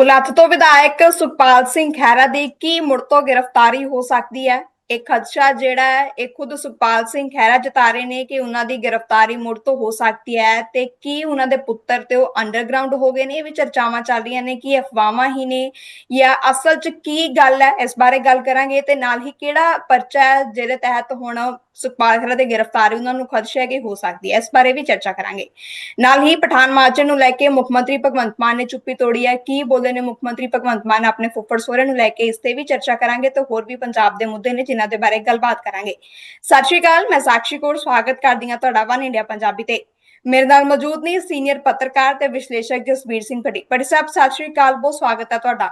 ਪੁਲੱਥ ਤੋਂ ਵਿਧਾਇਕ ਸੁਖਪਾਲ ਸਿੰਘ ਖਹਿਰਾ ਦੀ ਕੀ ਮੁੜ ਤੋਂ ਗ੍ਰਿਫਤਾਰੀ ਹੋ ਸਕਦੀ ਹੈ? ਇਹ ਖਦਸ਼ਾ ਜਿਹੜਾ ਹੈ, ਇਹ ਖੁਦ ਸੁਖਪਾਲ ਸਿੰਘ ਖਹਿਰਾ ਜਤਾ ਰਹੇ ਨੇ ਕਿ ਉਹਨਾਂ ਦੀ ਗ੍ਰਿਫਤਾਰੀ ਮੁੜ ਤੋਂ ਹੋ ਸਕਦੀ ਹੈ ਤੇ ਕੀ ਉਹਨਾਂ ਦੇ ਪੁੱਤਰ ਤੇ ਉਹ ਅੰਡਰਗਰਾਉਂਡ ਹੋ ਗਏ ਨੇ? ਇਹ ਵੀ ਚਰਚਾਵਾਂ ਚੱਲ ਰਹੀਆਂ ਨੇ ਕਿ ਅਫਵਾਹਾਂ ਹੀ ਨੇ ਜਾਂ ਅਸਲ 'ਚ ਕੀ ਗੱਲ ਹੈ? ਇਸ ਬਾਰੇ ਗੱਲ ਕਰਾਂਗੇ ਤੇ ਨਾਲ ਹੀ ਕਿਹੜਾ ਪਰਚਾ ਹੈ ਜਿਹਦੇ ਤਹਿਤ ਹੁਣ ਸੁਖਪਾਲ ਖਹਿਰਾ ਗ੍ਰਿਫਤਾਰੀ ਉਹਨਾਂ ਨੂੰ ਖਦਸ਼ਾ ਹੈ ਕਿ ਹੋ ਸਕਦੀ ਹੈ। ਇਸ ਬਾਰੇ ਵੀ ਚਰਚਾ ਕਰਾਂਗੇ। ਨਾਲ ਹੀ ਪਠਾਨ ਮਾਰਚ ਨੂੰ ਲੈ ਕੇ ਮੁੱਖ ਮੰਤਰੀ ਭਗਵੰਤ ਮਾਨ ਨੇ ਚੁੱਪੀ ਤੋੜੀ ਹੈ। ਕੀ ਬੋਲੇ ਨੇ ਮੁੱਖ ਮੰਤਰੀ ਭਗਵੰਤ ਮਾਨ ਆਪਣੇ ਫੁੱਫੜ ਸਹੁਰੇ ਨੂੰ ਲੈ ਕੇ? ਇਸ ਤੇ ਵੀ ਚਰਚਾ ਕਰਾਂਗੇ ਤੇ ਹੋਰ ਵੀ ਪੰਜਾਬ ਦੇ ਮੁੱਦੇ ਨੇ ਜਿਨ੍ਹਾਂ ਦੇ ਬਾਰੇ ਗੱਲਬਾਤ ਕਰਾਂਗੇ। ਸਤਿ ਸ਼੍ਰੀ ਅਕਾਲ, ਮੈਂ ਸਾਕਸ਼ੀ ਕੌਰ। ਸਵਾਗਤ ਕਰਦੀ ਹਾਂ ਤੁਹਾਡਾ ਵਨ ਇੰਡੀਆ ਪੰਜਾਬੀ ਤੇ। ਮੇਰੇ ਨਾਲ ਮੌਜੂਦ ਨੇ ਸੀਨੀਅਰ ਪੱਤਰਕਾਰ ਤੇ ਵਿਸ਼ਲੇਸ਼ਕ ਜਸਬੀਰ ਸਿੰਘ ਭੱਟੀ। ਭੱਟੀ ਸਾਹਿਬ, ਸਤਿ ਸ਼੍ਰੀ ਅਕਾਲ। ਬਹੁਤ ਸਵਾਗਤ ਹੈ ਤੁਹਾਡਾ।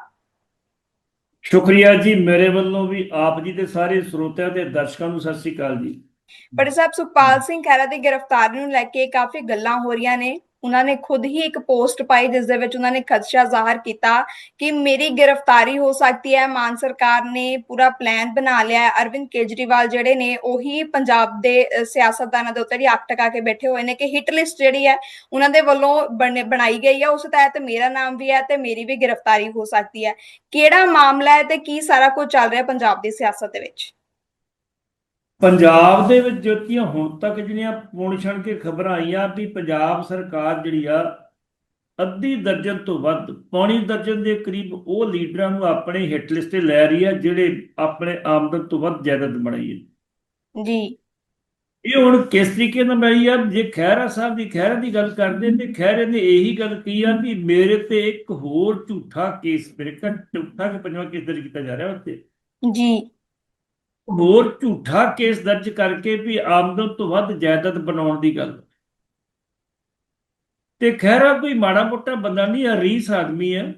ਸ਼ੁਕਰੀਆ ਜੀ, ਮੇਰੇ ਵੱਲੋਂ ਵੀ ਆਪ ਜੀ ਦੇ ਸਾਰੇ ਸਰੋਤਿਆਂ ਤੇ ਦਰਸ਼ਕਾਂ ਨੂੰ ਸਤਿ ਸ੍ਰੀ ਅਕਾਲ ਜੀ। ਭੱਟੀ ਸਾਹਿਬ ਸੁਖਪਾਲ ਸਿੰਘ ਖਹਿਰਾ ਦੀ ਗ੍ਰਿਫਤਾਰੀ ਨੂੰ ਲੈ ਕੇ ਕਾਫੀ ਗੱਲਾਂ ਹੋ ਰਹੀਆਂ ਨੇ। ਉਹਨਾਂ ਨੇ ਖੁਦ ਹੀ ਇੱਕ ਪੋਸਟ ਪਾਈ ਜਿਸ ਦੇ ਵਿੱਚ ਉਹਨਾਂ ਨੇ ਖਦਸ਼ਾ ਜ਼ਾਹਰ ਕੀਤਾ ਕਿ ਮੇਰੀ ਗ੍ਰਿਫਤਾਰੀ ਹੋ ਸਕਦੀ ਹੈ, ਮਾਨ ਸਰਕਾਰ ਨੇ ਪੂਰਾ ਪਲਾਨ ਬਣਾ ਲਿਆ ਹੈ। ਅਰਵਿੰਦ ਕੇਜਰੀਵਾਲ ਜਿਹੜੇ ਨੇ ਉਹੀ ਪੰਜਾਬ ਦੇ ਸਿਆਸਤਦਾਨਾਂ ਦੇ ਉੱਤੇ ਹੀ ਅੱਖ ਟਕਾ ਕੇ ਬੈਠੇ ਹੋਏ ਨੇ ਕਿ ਹਿਟ ਲਿਸਟ ਜਿਹੜੀ ਹੈ ਉਹਨਾਂ ਦੇ ਵੱਲੋਂ ਬਣੇ- ਬਣਾਈ ਗਈ ਹੈ। ਉਸ ਤਹਿਤ ਮੇਰਾ ਨਾਮ ਵੀ ਹੈ ਤੇ ਮੇਰੀ ਵੀ ਗ੍ਰਿਫਤਾਰੀ ਹੋ ਸਕਦੀ ਹੈ। ਕਿਹੜਾ ਮਾਮਲਾ ਹੈ ਤੇ ਕੀ ਸਾਰਾ ਕੁਝ ਚੱਲ ਰਿਹਾ ਪੰਜਾਬ ਦੀ ਸਿਆਸਤ ਦੇ ਵਿੱਚ? ਪੰਜਾਬ ਦੇ ਵਿੱਚ ਜੋਤੀਆਂ ਹੁਣ ਤੱਕ ਜਿਹੜੀਆਂ ਪੁਣ ਛਣ ਕੇ ਖਬਰਾਂ ਆਈਆਂ ਵੀ ਪੰਜਾਬ ਸਰਕਾਰ ਜਿਹੜੀ ਆ ਅੱਧੀ ਦਰਜਨ ਤੋਂ ਵੱਧ ਪੌਣੀ ਦਰਜਨ ਦੇ ਕਰੀਬ ਉਹ ਲੀਡਰਾਂ ਨੂੰ ਆਪਣੇ ਹਿੱਟ ਲਿਸਟ ਤੇ ਲੈ ਰਹੀ ਆ ਜਿਹੜੇ ਆਪਣੇ ਆਮਦਨ ਤੋਂ ਵੱਧ ਜਾਇਦਾਦ ਬਣਾਈ ਹੈ ਜੀ। ਇਹ ਹੁਣ ਕਿਸ ਤਰੀਕੇ ਨਾਲ ਬਣਾਈ ਆ? ਜੇ ਖਹਿਰਾ ਸਾਹਿਬ ਦੀ ਖਹਿਰਾ ਦੀ ਗੱਲ ਕਰਦੇ ਤੇ ਖਹਿਰੇ ਨੇ ਇਹੀ ਗੱਲ ਕਹੀ ਆ ਵੀ ਮੇਰੇ ਤੇ ਇੱਕ ਹੋਰ ਝੂਠਾ ਕੇਸ ਮੇਰੇ ਝੂਠਾ ਕਿ ਪੰਜਵਾਂ ਕੇਸ ਦਰਜ ਕੀਤਾ ਜਾ ਰਿਹਾ ਉੱਤੇ। ਜੀ। ਹੋਰ ਝੂਠਾ ਕੇਸ ਦਰਜ ਕਰਕੇ ਵੀ ਆਮਦਨ ਤੋਂ ਵੱਧ ਜਾਇਦਾਦ ਬਣਾਉਣ ਦੀ ਗੱਲ। ਤੇ ਖਹਿਰਾ ਕੋਈ ਮਾੜਾ ਮੋਟਾ ਬੰਦਾ ਨਹੀਂ ਹੈ ਰੀਸ ਆਦਮੀ ਹੈ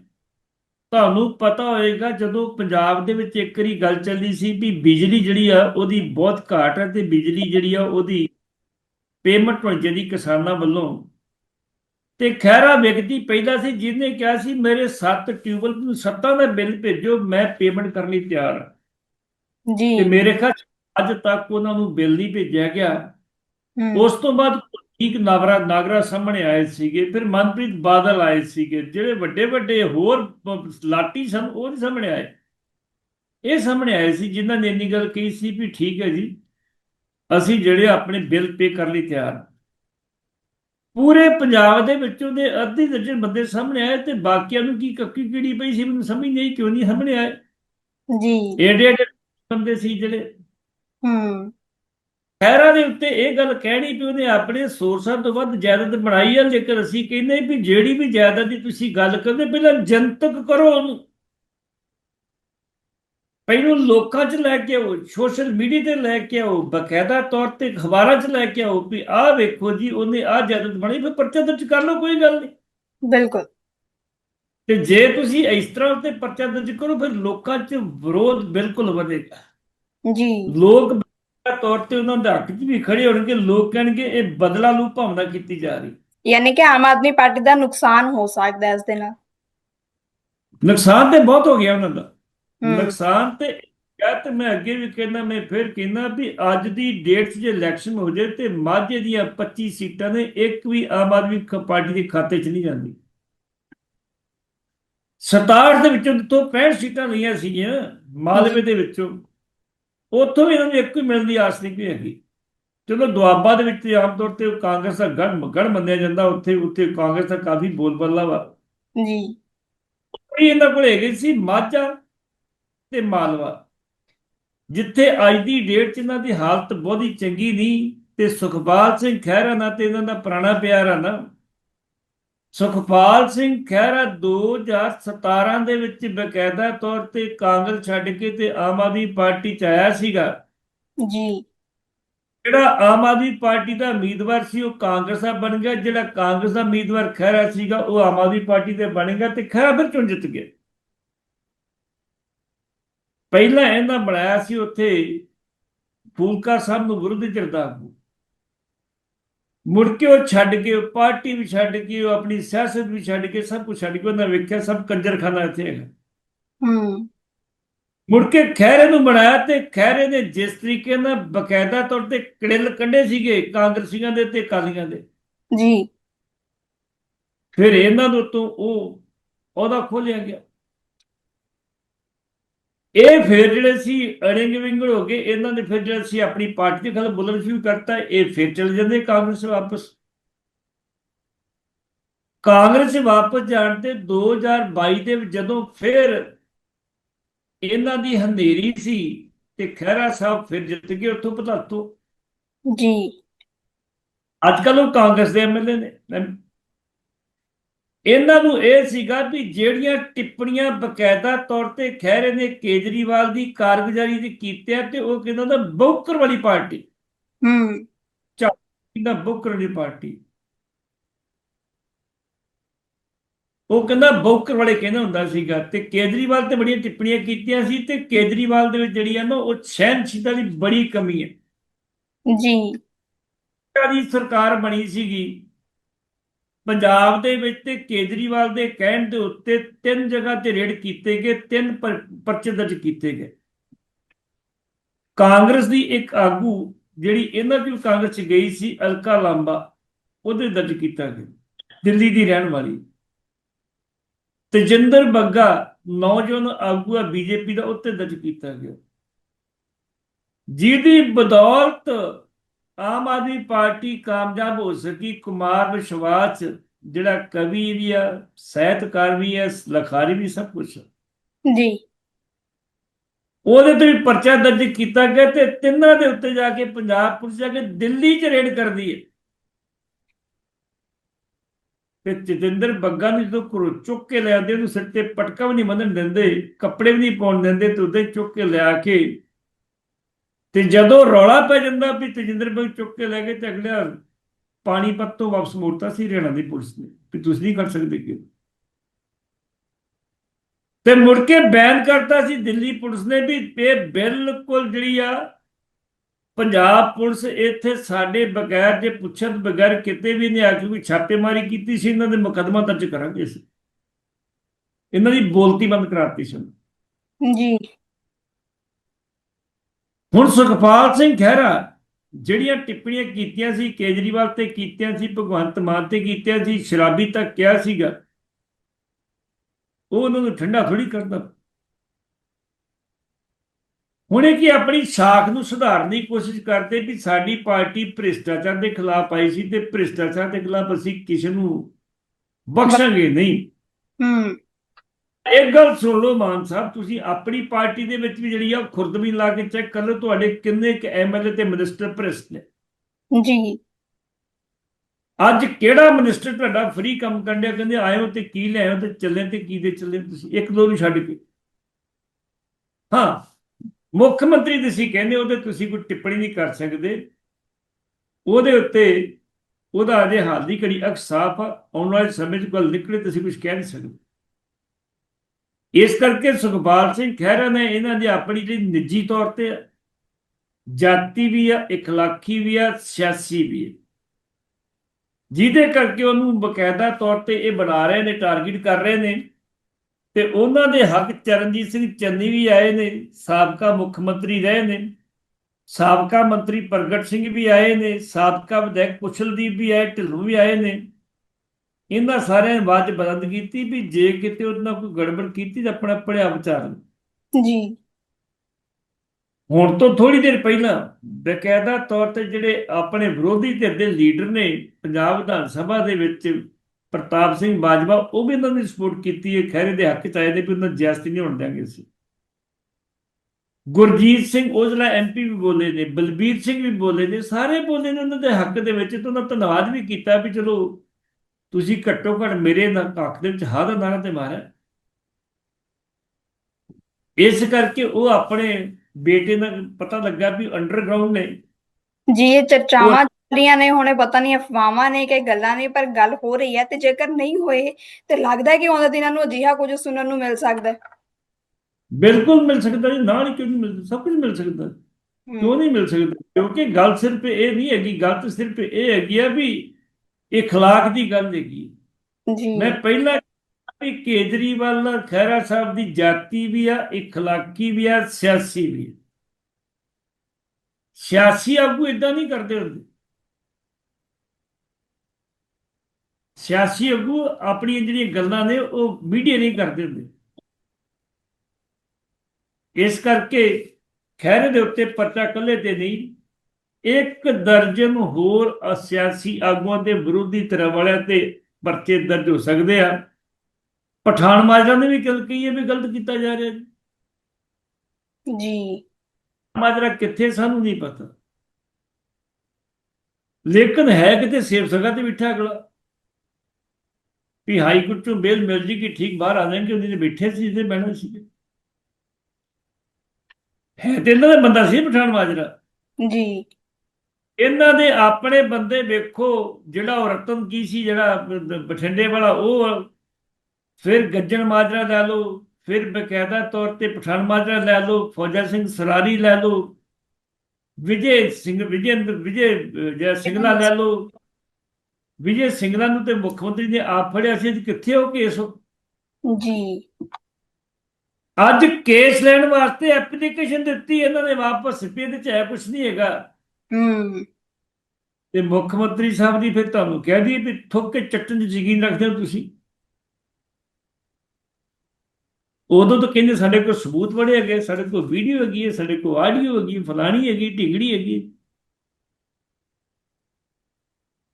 ਤੁਹਾਨੂੰ ਪਤਾ ਹੋਏਗਾ, ਜਦੋਂ ਪੰਜਾਬ ਦੇ ਵਿੱਚ ਇੱਕ ਵਾਰੀ ਗੱਲ ਚੱਲਦੀ ਸੀ ਵੀ ਬਿਜਲੀ ਜਿਹੜੀ ਆ, ਉਹਦੀ ਬਹੁਤ ਘਾਟ ਹੈ ਤੇ ਬਿਜਲੀ ਜਿਹੜੀ ਆ, ਉਹਦੀ ਪੇਮੈਂਟ ਹੋਣੀ ਚਾਹੀਦੀ ਕਿਸਾਨਾਂ ਵੱਲੋਂ। ਤੇ ਖਹਿਰਾ ਵਿਅਕਤੀ ਪਹਿਲਾਂ ਸੀ, ਜਿਹਨੇ ਕਿਹਾ ਸੀ, ਮੇਰੇ 7 ਟਿਊਬਲ ਨੂੰ ਸੱਤਾਂ ਦਾ ਬਿੱਲ ਭੇਜੋ, ਮੈਂ ਪੇਮੈਂਟ ਕਰਨ ਲਈ ਤਿਆਰ ਹਾਂ। ਜੀ। ਤੇ ਮੇਰੇ ਖਿਆਲ ਅੱਜ ਤੱਕ ਉਹਨਾਂ ਨੂੰ ਬਿੱਲ ਨਹੀਂ ਭੇਜਿਆ ਗਿਆ। ਉਸ ਤੋਂ ਬਾਅਦ ਠੀਕ ਨਾਗਰਾ ਨਾਗਰਾ ਸਾਹਮਣੇ ਆਏ ਸੀਗੇ ਫਿਰ ਮਨਪ੍ਰੀਤ ਬਾਦਲ ਆਏ ਸੀਗੇ ਜਿਹੜੇ ਵੱਡੇ ਵੱਡੇ ਹੋਰ ਲਾਟੀ ਸਨ ਉਹ ਨਹੀਂ ਸਾਹਮਣੇ ਆਏ। ਇਹ ਸਾਹਮਣੇ ਆਏ ਸੀ ਜਿਨ੍ਹਾਂ ਨੇ ਇੰਨੀ ਗੱਲ ਕਹੀ ਸੀ ਵੀ ਠੀਕ ਹੈ ਜੀ ਅਸੀਂ ਜਿਹੜੇ ਆਪਣੇ ਬਿੱਲ ਪੇ ਕਰਨ ਲਈ ਤਿਆਰ। ਪੂਰੇ ਪੰਜਾਬ ਦੇ ਵਿੱਚੋਂ ਦੇ ਅੱਧੀ ਦਰਜਨ ਬੰਦੇ ਸਾਹਮਣੇ ਆਏ ਤੇ ਬਾਕੀਆਂ ਨੂੰ ਕੀ ਕੱਕੀ ਕਿਹੜੀ ਪਈ ਸੀ ਮੈਨੂੰ ਸਮਝ ਨਹੀਂ ਕਿਉਂ ਨਹੀਂ ਸਾਹਮਣੇ ਆਏ। ਜੀ। ਏਡੇ ਏਡੇ ਬੰਦੇ ਸੀ ਜਿਹੜੇ ਹਮ ਖਹਿਰਾ ਦੇ ਉੱਤੇ ਇਹ ਗੱਲ ਕਹਿਣੀ ਵੀ ਉਹਨੇ ਆਪਣੇ ਸੋਰਸਾਂ ਤੋਂ ਵੱਧ ਜਾਇਦਾਦ ਬਣਾਈ ਹੈ ਲੇਕਿਨ ਅਸੀਂ ਕਹਿੰਦੇ ਵੀ ਜਿਹੜੀ ਵੀ ਜਾਇਦਾਦ ਦੀ ਤੁਸੀਂ ਗੱਲ ਕਰਦੇ ਪਹਿਲਾਂ ਜਨਤਕ ਕਰੋ ਉਹਨੂੰ। ਪਹਿਲਾਂ ਲੋਕਾਂ 'ਚ ਲੈ ਕੇ ਆਓ ਸੋਸ਼ਲ ਮੀਡੀਆ ਤੇ ਲੈ ਕੇ ਆਓ ਬਕਾਇਦਾ ਤੌਰ ਤੇ ਅਖਬਾਰਾਂ 'ਚ ਲੈ ਕੇ ਆਓ ਵੀ ਆਹ ਵੇਖੋ ਜੀ ਉਹਨੇ ਆਹ ਜਾਇਦਾਦ ਬਣਾਈ ਫਿਰ ਪਰਚਾ ਦਰਜ ਕਰ ਲਓ ਕੋਈ ਗੱਲ ਨਹੀਂ। ਬਿਲਕੁਲ। ਤੇ ਜੇ ਤੁਸੀਂ ਇਸ ਤਰ੍ਹਾਂ ਉੱਤੇ ਪਰਚਾ ਦਰਜ ਕਰੋ ਫਿਰ ਲੋਕਾਂ 'ਚ ਵਿਰੋਧ ਬਿਲਕੁਲ ਵਧੇਗਾ। ਜੀ। ਲੋਕ ਤੌਰ ਤੇ ਉਹਨਾਂ ਦੇ ਹੱਕ 'ਚ ਵੀ ਖੜੇ ਹੋਣਗੇ। ਲੋਕ ਕਹਿਣਗੇ ਇਹ ਬਦਲਾ ਲੂ ਭਾਵਨਾ ਕੀਤੀ ਜਾ ਰਹੀ। ਯਾਨੀ ਕਿ ਆਮ ਆਦਮੀ ਪਾਰਟੀ ਦਾ ਨੁਕਸਾਨ ਹੋ ਸਕਦਾ ਹੈ ਇਸ ਦੇ ਨਾਲ। ਨੁਕਸਾਨ ਤੇ ਬਹੁਤ ਹੋ ਗਿਆ ਉਹਨਾਂ ਦਾ। ਨੁਕਸਾਨ ਤੇ ਕਿਹਾ ਤੇ ਮੈਂ ਅੱਗੇ ਵੀ ਕਹਿੰਦਾ ਮੈਂ ਫਿਰ ਕਹਿੰਦਾ ਵੀ ਅੱਜ ਦੀ ਡੇਟ 'ਚ ਜੇ ਇਲੈਕਸ਼ਨ ਹੋ ਜਾਏ ਤੇ ਮਾਝੇ ਦੀਆਂ 25 ਸੀਟਾਂ ਨੇ ਇੱਕ ਵੀ ਆਮ ਆਦਮੀ ਪਾਰਟੀ ਦੇ ਖਾਤੇ 'ਚ ਨਹੀਂ ਜਾਂਦੀ। 67 ਦੇ ਵਿੱਚੋਂ ਤੋਂ 65 ਸੀਟਾਂ ਲਈਆਂ ਸੀਗੀਆਂ ਮਾਲਵੇ ਦੇ ਵਿੱਚੋਂ ਉੱਥੋਂ ਵੀ ਇਹਨਾਂ ਨੂੰ ਇੱਕ ਵੀ ਮਿਲਣ ਦੀ ਆਸ ਨਹੀਂ ਕੋਈ ਹੈਗੀ। ਚਲੋ ਦੁਆਬਾ ਦੇ ਵਿੱਚ ਆਮ ਤੌਰ ਤੇ ਕਾਂਗਰਸ ਦਾ ਗੜ ਗੜ ਮੰਨਿਆ ਜਾਂਦਾ ਉੱਥੇ ਉੱਥੇ ਕਾਂਗਰਸ ਦਾ ਕਾਫੀ ਬੋਲਬਾਲਾ ਵਾ। ਜੀ। ਇਹ ਇਹਨਾਂ ਕੋਲ ਹੈਗੇ ਸੀ ਮਾਝਾ ਤੇ ਮਾਲਵਾ ਜਿੱਥੇ ਅੱਜ ਦੀ ਡੇਟ 'ਚ ਇਹਨਾਂ ਦੀ ਹਾਲਤ ਬਹੁਤੀ ਚੰਗੀ ਨਹੀਂ ਤੇ ਸੁਖਪਾਲ ਸਿੰਘ ਖਹਿਰਾ ਨਾਲ ਤੇ ਇਹਨਾਂ ਦਾ ਪੁਰਾਣਾ ਪਿਆਰ ਆ ਨਾ ਸੁਖਪਾਲ ਸਿੰਘ ਖਹਿਰਾ 2017 ਦੇ ਵਿੱਚ ਬਕਾਇਦਾ ਤੌਰ ਤੇ ਕਾਂਗਰਸ ਛੱਡ ਕੇ ਤੇ ਆਮ ਆਦਮੀ ਪਾਰਟੀ 'ਚ ਆਇਆ ਸੀਗਾ। ਜੀ। ਜਿਹੜਾ ਆਮ ਆਦਮੀ ਪਾਰਟੀ ਦਾ ਉਮੀਦਵਾਰ ਸੀ ਉਹ ਕਾਂਗਰਸ ਦਾ ਬਣ ਗਿਆ। ਜਿਹੜਾ ਕਾਂਗਰਸ ਦਾ ਉਮੀਦਵਾਰ ਖਹਿਰਾ ਸੀਗਾ ਉਹ ਆਮ ਆਦਮੀ ਪਾਰਟੀ ਦੇ ਬਣ ਗਿਆ ਤੇ ਖਹਿਰਾ ਫਿਰ ਚੁਣ ਜਿੱਤ ਗਿਆ? ਪਹਿਲਾਂ ਇਹਨਾਂ ਬਣਾਇਆ ਸੀ ਉੱਥੇ ਫੂਲਕਾ ਸਾਹਿਬ ਨੂੰ ਵਿਰੁੱਧ ਚੜਦਾ ਮੁੜ ਕੇ ਉਹ ਛੱਡ ਕੇ ਉਹ ਪਾਰਟੀ ਵੀ ਛੱਡ ਕੇ ਉਹ ਆਪਣੀ ਸਿਆਸਤ ਵੀ ਛੱਡ ਕੇ ਸਭ ਕੁਝ ਛੱਡ ਕੇ ਉਹਨਾਂ ਵੇਖਿਆ ਸਭ ਕੰਜਰਖਾਨਾ ਇੱਥੇ ਹੈਗਾ। ਹਮ ਮੁੜ ਕੇ ਖਹਿਰੇ ਨੂੰ ਬਣਾਇਆ ਤੇ ਖਹਿਰੇ ਨੇ ਜਿਸ ਤਰੀਕੇ ਨਾਲ ਬਕਾਇਦਾ ਤੌਰ ਤੇ ਕੜਿਲ ਕੱਢੇ ਸੀਗੇ ਕਾਂਗਰਸੀਆਂ ਦੇ ਤੇ ਅਕਾਲੀਆਂ ਦੇ। ਜੀ। ਫਿਰ ਇਹਨਾਂ ਦੇ ਉੱਤੋਂ ਉਹ ਉਹਦਾ ਖੋਲਿਆ ਗਿਆ। ਇਹ ਫਿਰ ਜਿਹੜੇ ਸੀ ਅੜਿੰਗ ਵਿੰਗੜ ਹੋ ਗਏ ਇਹਨਾਂ ਨੇ ਫਿਰ ਜਿਹੜਾ ਸੀ ਆਪਣੀ ਪਾਰਟੀ ਦੇ ਖਿਲਾਫ ਬੋਲਣਾ ਸ਼ੁਰੂ ਕਰਤਾ ਇਹ ਫਿਰ ਚਲੇ ਜਾਂਦੇ ਕਾਂਗਰਸ ਵਾਪਸ। ਕਾਂਗਰਸ ਵਾਪਸ ਜਾਣ ਤੇ 2022 ਦੇ ਵਿੱਚ ਜਦੋਂ ਫਿਰ ਇਹਨਾਂ ਦੀ ਹਨੇਰੀ ਸੀ ਤੇ ਖਹਿਰਾ ਸਾਹਿਬ ਫਿਰ ਜਿੱਤ ਗਏ ਉੱਥੋਂ ਪਤਾਤੋ ਜੀ। ਅੱਜ ਕੱਲ ਉਹ ਕਾਂਗਰਸ ਦੇ ਐਮਐਲਏ ਨੇ ਇਹਨਾਂ ਨੂੰ ਇਹ ਸੀਗਾ ਵੀ ਜਿਹੜੀਆਂ ਟਿੱਪਣੀਆਂ ਬਕਾਇਦਾ ਤੌਰ ਤੇ ਖਹਿਰੇ ਨੇ ਕੇਜਰੀਵਾਲ ਦੀ ਕਾਰਗੁਜ਼ਾਰੀ ਦੀ ਕੀਤੀਆਂ ਤੇ ਉਹ ਕਹਿੰਦਾ ਦਾ ਬੌਕਰ ਵਾਲੀ ਪਾਰਟੀ। ਹੂੰ। ਕਹਿੰਦਾ ਬੌਕਰ ਵਾਲੀ ਪਾਰਟੀ। ਉਹ ਕਹਿੰਦਾ ਬੌਕਰ ਵਾਲੇ ਕਹਿੰਦਾ ਹੁੰਦਾ ਸੀਗਾ ਤੇ ਕੇਜਰੀਵਾਲ ਤੇ ਬੜੀਆਂ ਟਿੱਪਣੀਆਂ ਕੀਤੀਆਂ ਸੀ ਤੇ ਕੇਜਰੀਵਾਲ ਦੇ ਵਿੱਚ ਜਿਹੜੀ ਆ ਨਾ ਉਹ ਸਹਿਨਸ਼ੀਲਤਾ ਦੀ ਬੜੀ ਕਮੀ ਹੈ। ਜੀ। ਦੀ ਸਰਕਾਰ ਬਣੀ ਸੀਗੀ। ਪੰਜਾਬ ਦੇ ਵਿੱਚ ਤੇ ਕੇਜਰੀਵਾਲ ਦੇ ਕਹਿਣ ਦੇ ਉੱਤੇ ਤਿੰਨ ਜਗ੍ਹਾ ਤੇ ਰੇਡ ਕੀਤੇ ਗਏ, ਤਿੰਨ ਪਰਚੇ ਦਰਜ ਕੀਤੇ ਗਏ। ਕਾਂਗਰਸ ਦੀ ਇੱਕ ਆਗੂ ਜਿਹੜੀ ਇਹਨਾਂ ਦੀ ਕਾਂਗਰਸ ਚ ਗਈ ਸੀ, ਅਲਕਾ ਲਾਂਬਾ, ਉਹਦੇ ਦਰਜ ਕੀਤਾ ਗਿਆ, ਦਿੱਲੀ ਦੀ ਰਹਿਣ ਵਾਲੀ। ਤਜਿੰਦਰ ਬੱਗਾ ਨੌਜਵਾਨ ਆਗੂ ਆ ਬੀਜੇਪੀ ਦਾ ਉੱਤੇ ਦਰਜ ਕੀਤਾ ਗਿਆ। ਜਿਹਦੀ ਬਦੌਲਤ ਆਮ ਆਦਮੀ ਪਾਰਟੀ ਕਾਮਯਾਬ ਹੋ ਸਕੀ। ਕੁਮਾਰ ਵਿਸ਼ਵਾਸ ਜਿਹੜਾ ਕਵੀ ਵੀ ਆ ਸਾਹਿਤਕਾਰ ਵੀ ਹੈ ਲਖਾਰੀ ਵੀ ਸਭ ਕੁਝ ਜੀ। ਉਹਦੇ ਤੇ ਵੀ ਪਰਚਾ ਦਰਜ ਕੀਤਾ ਗਿਆ ਤੇ ਤਿੰਨਾਂ ਦੇ ਉੱਤੇ ਜਾ ਕੇ ਪੰਜਾਬ ਪੁਲਿਸ ਜਾ ਕੇ ਦਿੱਲੀ 'ਚ ਰੇਡ ਕਰਦੀ ਹੈ। ਤੇ ਜਤਿੰਦਰ ਬੱਗਾ ਨੂੰ ਜਦੋਂ ਘਰੋਂ ਚੁੱਕ ਕੇ ਲੈ ਆਉਂਦੇ ਉਹਨੂੰ ਸਿਰ ਤੇ ਪਟਕਾ ਵੀ ਨਹੀਂ ਬੰਨਣ ਦਿੰਦੇ ਕੱਪੜੇ ਵੀ ਨਹੀਂ ਪਾਉਣ ਦਿੰਦੇ ਤੇ ਉਹਦੇ ਚੁੱਕ ਕੇ ਲਿਆ ਕੇ ਤੇ ਜਦੋਂ ਰੌਲਾ ਪੈ ਜਾਂਦਾ ਵੀ ਤਜਿੰਦਰ ਬੱਗ ਚੁੱਕ ਕੇ ਲੈ ਗਏ ਤੇ ਅਗਲਾ ਪਾਣੀਪਤ ਤੋਂ ਵਾਪਸ ਮੋੜਤਾ ਸੀ ਹਰਿਆਣਾ ਦੀ ਪੁਲਿਸ ਨੇ, ਵੀ ਤੁਸੀਂ ਨਹੀਂ ਕਰ ਸਕਦੇ ਕਿ ਤੇ ਮੁੜ ਕੇ ਬੈਨ ਕਰਤਾ ਸੀ ਦਿੱਲੀ ਪੁਲਿਸ ਨੇ ਵੀ ਇਹ ਬਿਲਕੁਲ ਜਿਹੜੀ ਆ, ਪੰਜਾਬ ਪੁਲਿਸ ਇੱਥੇ ਸਾਡੇ ਬਗੈਰ ਜੇ ਪੁੱਛਤ ਬਗੈਰ ਕਿਤੇ ਵੀ ਨਹੀਂ ਆ ਕਿਉਂਕਿ ਛਾਪੇਮਾਰੀ ਕੀਤੀ ਸੀ, ਇਹਨਾਂ ਦੇ ਮੁਕੱਦਮਾ ਦਰਜ ਕਰਾਂਗੇ ਅਸੀਂ। ਇਹਨਾਂ ਦੀ ਬੋਲਤੀ ਬੰਦ ਕਰਾਤੀ ਸੀ। ਜੀ। ਹੁਣ ਸੁਖਪਾਲ ਸਿੰਘ ਖਹਿਰਾ, ਜਿਹੜੀਆਂ ਟਿੱਪਣੀਆਂ ਕੀਤੀਆਂ ਸੀ, ਕੇਜਰੀਵਾਲ ਤੇ ਕੀਤੀਆਂ ਸੀ, ਭਗਵੰਤ ਮਾਨ ਤੇ ਕੀਤੀਆਂ ਸੀ, ਸ਼ਰਾਬੀ ਤੱਕ ਕਿਹਾ ਸੀਗਾ, ਉਹ ਉਹਨਾਂ ਨੂੰ ਠੰਡਾ ਥੋੜੀ ਕਰਦਾ। ਹੁਣੇ ਕਿ ਆਪਣੀ ਸ਼ਾਖ ਨੂੰ ਸੁਧਾਰਨ ਦੀ ਕੋਸ਼ਿਸ਼ ਕਰਦੇ ਵੀ ਸਾਡੀ ਪਾਰਟੀ ਭ੍ਰਿਸ਼ਟਾਚਾਰ ਦੇ ਖਿਲਾਫ ਆਈ ਸੀ ਤੇ ਭ੍ਰਿਸ਼ਟਾਚਾਰ ਦੇ ਖਿਲਾਫ ਅਸੀਂ ਕਿਸੇ ਨੂੰ ਬਖਸ਼ਾਂਗੇ ਨਹੀਂ। ਹੂੰ ਇੱਕ ਗੱਲ ਸੁਣ ਲਓ ਮਾਨ ਸਾਹਿਬ ਤੁਸੀਂ ਆਪਣੀ ਪਾਰਟੀ ਦੇ ਵਿੱਚ ਵੀ ਜਿਹੜੀ ਆ ਖੁਰਦਬੀ ਲਾ ਕੇ ਚੈੱਕ ਕਰ ਲਓ ਤੁਹਾਡੇ ਕਿੰਨੇ ਕੁ ਐਮਐਲਏ ਤੇ ਮਿਨਿਸਟਰ ਭ੍ਰਿਸ਼ਟ ਨੇ। ਜੀ। ਅੱਜ ਕਿਹੜਾ ਮਿਨਿਸਟਰ ਤੁਹਾਡਾ ਫ੍ਰੀ ਕੰਮ ਕੰਡਿਆ ਕਹਿੰਦੇ ਆਇਓ ਤੇ ਕੀ ਲੈ ਆਇਓ ਤੇ ਚੱਲੇ ਤੇ ਕੀ ਦੇ ਚੱਲੇ ਤੁਸੀਂ ਇੱਕ ਦੋ ਨੂੰ ਛੱਡ ਕੇ। ਹਾਂ ਮੁੱਖ ਮੰਤਰੀ ਤੁਸੀਂ ਕਹਿੰਦੇ ਉਹਦੇ ਤੁਸੀਂ ਕੋਈ ਟਿੱਪਣੀ ਨਹੀਂ ਕਰ ਸਕਦੇ। ਉਹਦੇ ਉੱਤੇ ਉਹਦਾ ਅਜੇ ਹਾਲ ਦੀ ਘੜੀ ਅਕ ਸਾਫ਼ ਆ ਆਉਣ ਵਾਲੇ ਸਮੇਂ 'ਚ ਗੱਲ ਨਿਕਲੇ ਤੁਸੀਂ ਕੁਝ ਕਹਿ ਨਹੀਂ ਸਕਦੇ। ਇਸ ਕਰਕੇ ਸੁਖਪਾਲ ਸਿੰਘ ਖਹਿਰਾ ਨੇ ਇਹਨਾਂ ਦੀ ਆਪਣੀ ਜਿਹੜੀ ਨਿੱਜੀ ਤੌਰ ਤੇ ਜਾਤੀ ਵੀ ਆ, ਇਖਲਾਕੀ ਵੀ ਆ, ਸਿਆਸੀ ਵੀ ਆ। ਜਿਹਦੇ ਕਰਕੇ ਉਹਨੂੰ ਬਕਾਇਦਾ ਤੌਰ ਤੇ ਇਹ ਬਣਾ ਰਹੇ ਨੇ, ਟਾਰਗੇਟ ਕਰ ਰਹੇ ਨੇ, ਤੇ ਉਹਨਾਂ ਦੇ ਹੱਕ ਚਰਨਜੀਤ ਸਿੰਘ ਚੰਨੀ ਵੀ ਆਏ ਨੇ, ਸਾਬਕਾ ਮੁੱਖ ਮੰਤਰੀ ਰਹੇ ਨੇ, ਸਾਬਕਾ ਮੰਤਰੀ ਪ੍ਰਗਟ ਸਿੰਘ ਵੀ ਆਏ ਨੇ, ਸਾਬਕਾ ਵਿਧਾਇਕ ਕੁਸ਼ਲਦੀਪ ਵੀ ਆਏ, ਢਿੱਲੋਂ ਵੀ ਆਏ ਨੇ ਇਹਨਾਂ ਸਾਰਿਆਂ ਨੇ ਬਾਅਦ ਚ ਬਲੰਦ ਕੀਤੀ ਵੀ ਜੇ ਕਿਤੇ ਉਹਨਾਂ ਕੋਈ ਗੜਬੜ ਕੀਤੀ ਤਾਂ ਆਪਣਾ ਪੜਿਆ ਵਿਚਾਰਨ ਜੀ। ਹੁਣ ਤੋਂ ਥੋੜੀ ਦੇਰ ਪਹਿਲਾਂ ਬਕਾਇਦਾ ਤੌਰ ਤੇ ਜਿਹੜੇ ਆਪਣੇ ਵਿਰੋਧੀ ਧਿਰ ਦੇ ਲੀਡਰ ਨੇ ਪੰਜਾਬ ਵਿਧਾਨ ਸਭਾ ਦੇ ਵਿੱਚ ਪ੍ਰਤਾਪ ਸਿੰਘ ਬਾਜਵਾ ਉਹ ਵੀ ਇਹਨਾਂ ਦੀ ਸਪੋਰਟ ਕੀਤੀ ਹੈ। ਖੈਰੇ ਦੇ ਹੱਕ ਚ ਆਏ ਨੇ ਵੀ ਉਹਨਾਂ ਜਿਆਸਤੀ ਨਹੀਂ ਹੋਣ ਦਿਆਂਗੇ ਅਸੀਂ। ਗੁਰਜੀਤ ਸਿੰਘ ਔਜਲਾ ਐਮਪੀ ਵੀ ਬੋਲੇ ਨੇ ਬਲਬੀਰ ਸਿੰਘ ਵੀ ਬੋਲੇ ਨੇ ਸਾਰੇ ਬੋਲੇ ਨੇ ਉਹਨਾਂ ਦੇ ਹੱਕ ਦੇ ਵਿੱਚ ਤੇ ਉਹਨਾਂ ਧੰਨਵਾਦ ਵੀ ਕੀਤਾ ਵੀ ਚਲੋ ਤੁਸੀਂ ਘੱਟੋ ਘੱਟ ਮੇਰੇ ਹੱਕ ਦੇ ਵਿੱਚ ਹਾਂ ਦਾ ਨਾਰਾ ਤੇ ਮਾਰਿਆ ਇਸ ਕਰਕੇ ਉਹ ਆਪਣੇ ਬੇਟੇ ਦਾ ਪਤਾ ਲੱਗਾ ਵੀ ਅੰਡਰਗਰਾਉਂਡ ਨੇ। ਜੀ ਇਹ ਚਰਚਾਵਾਂ ਚੱਲ ਰਹੀਆਂ ਨੇ ਹੁਣੇ ਪਤਾ ਨਹੀਂ ਅਫਵਾਹਾਂ ਨੇ ਕਿ ਗੱਲਾਂ ਨੇ ਪਰ ਗੱਲ ਹੋ ਰਹੀ ਹੈ ਤੇ ਜੇਕਰ ਨਹੀਂ ਹੋਏ ਤੇ ਲੱਗਦਾ ਹੈ ਕਿ ਆਉਂਦੇ ਦਿਨਾਂ ਨੂੰ ਅਜਿਹਾ ਕੁਝ ਸੁਣਨ ਨੂੰ ਮਿਲ ਸਕਦਾ ਹੈ। ਬਿਲਕੁਲ ਮਿਲ ਸਕਦਾ ਜੀ ਨਾਲ ਕਿਉਂ ਨਹੀਂ ਮਿਲ ਸਭ ਕੁਝ ਮਿਲ ਸਕਦਾ। ਕਿਉਂ ਨਹੀਂ ਮਿਲ ਸਕਦਾ? ਕਿਉਂਕਿ ਗੱਲ ਸਿਰਫ ਇਹ ਨਹੀਂ ਹੈਗੀ ਗੱਲ ਤਾਂ ਸਿਰਫ ਇਹ ਹੈਗੀ ਆ ਵੀ ਇਹ ਖਲਾਕ ਦੀ ਗੱਲ ਹੈਗੀ। ਜੀ। ਮੈਂ ਪਹਿਲਾਂ ਵੀ ਨਾਲ ਖੈਰਾ ਸਾਹਿਬ ਦੀ ਜਾਤੀ ਵੀ ਆ ਇਹ ਖਲਾਕੀ ਵੀ ਆ ਸਿਆਸੀ ਵੀ ਸਿਆਸੀ ਆਗੂ ਇਦਾਂ ਨਹੀਂ ਕਰਦੇ ਹੁੰਦੇ। ਸਿਆਸੀ ਆਗੂ ਆਪਣੀਆਂ ਜਿਹੜੀਆਂ ਗੱਲਾਂ ਨੇ ਉਹ ਮੀਡੀਆ ਨਹੀਂ ਕਰਦੇ ਹੁੰਦੇ। ਇਸ ਕਰਕੇ ਖੈਰੇ ਦੇ ਉੱਤੇ ਪਰਚਾ ਕੱਲੇ ਤੇ ਨਹੀਂ ਇੱਕ ਦਰਜਨ ਹੋਰ ਸਿਆਸੀ ਆਗੂਆਂ ਦੇ ਵਿਰੋਧੀ ਤਰ੍ਹਾਂ ਵਾਲਿਆਂ ਤੇ ਪਰਚੇ ਦਰਜ ਹੋ ਸਕਦੇ ਆ। ਪਠਾਨ ਮਾਜਰਾ ਨੇ ਵੀ ਗੱਲ ਕਹੀ ਹੈ ਵੀ ਗਲਤ ਕੀਤਾ ਜਾ ਰਿਹਾ ਜੀ। ਜੀ। ਮਾਜਰਾ ਕਿੱਥੇ ਸਾਨੂੰ ਨਹੀਂ ਪਤਾ। ਲੇਕਿਨ ਹੈ ਕਿਤੇ ਸੇਵ ਸਗਾ ਤੇ ਬਿਠਾ ਅਗਲਾ। ਵੀ ਹਾਈ ਕੋਰਟ ਤੋਂ ਬੇਲ ਮਿਲ ਜੀ ਕਿ ਠੀਕ ਬਾਹਰ ਆ ਜਾਣਗੇ ਉਹਦੇ ਬੈਠੇ ਸੀ ਜਿਹਦੇ ਬਹਿਣਾ ਸੀ। ਹੈ ਤੇ ਇਹਨਾਂ ਦਾ ਬੰਦਾ ਸੀ ਪਠਾਨ ਮਾਜਰਾ। ਜੀ। ਇਹਨਾਂ ਦੇ ਆਪਣੇ ਬੰਦੇ ਵੇਖੋ ਜਿਹੜਾ ਉਹ ਰਤਨ ਕੀ ਸੀ ਜਿਹੜਾ ਬਠਿੰਡੇ ਵਾਲਾ ਉਹ। ਫਿਰ ਗੱਜਣ ਮਾਜਰਾ ਲੈ ਲਓ ਫਿਰ ਬਕਾਇਦਾ ਤੌਰ ਤੇ ਪਠਾਨ ਮਾਜਰਾ ਲੈ ਲਓ ਫੌਜਾ ਸਿੰਘ ਸਰਾਰੀ ਲੈ ਲਓ ਵਿਜੇ ਸਿੰਘ ਵਿਜੇ ਵਿਜੇ ਜਿਹੜਾ ਸਿੰਘਲਾ ਲੈ ਲਓ। ਵਿਜੇ ਸਿੰਘਲਾ ਨੂੰ ਤੇ ਮੁੱਖ ਮੰਤਰੀ ਨੇ ਆਪ ਫੜਿਆ ਸੀ ਕਿੱਥੇ ਉਹ ਕੇਸ? ਜੀ। ਅੱਜ ਕੇਸ ਲੈਣ ਵਾਸਤੇ ਐਪਲੀਕੇਸ਼ਨ ਦਿੱਤੀ ਇਹਨਾਂ ਨੇ ਵਾਪਸ ਵੀ ਇਹਦੇ ਚ ਹੈ ਕੁਝ ਨਹੀਂ ਹੈਗਾ। ਹੂੰ। ਤੇ ਮੁੱਖ ਮੰਤਰੀ ਸਾਹਿਬ ਦੀ ਫਿਰ ਤੁਹਾਨੂੰ ਕਹਿ ਦਈਏ ਵੀ ਥੁੱਕ ਕੇ ਚੱਟਣ 'ਚ ਯਕੀਨ ਰੱਖਦੇ ਹੋ ਤੁਸੀਂ? ਉਦੋਂ ਤਾਂ ਕਹਿੰਦੇ ਸਾਡੇ ਕੋਲ ਸਬੂਤ ਬੜੇ ਹੈਗੇ ਸਾਡੇ ਕੋਲ ਵੀਡੀਓ ਹੈਗੀ ਹੈ ਸਾਡੇ ਕੋਲ ਆਡੀਓ ਹੈਗੀ ਫਲਾਣੀ ਹੈਗੀ ਢਿੰਗੜੀ ਹੈਗੀ।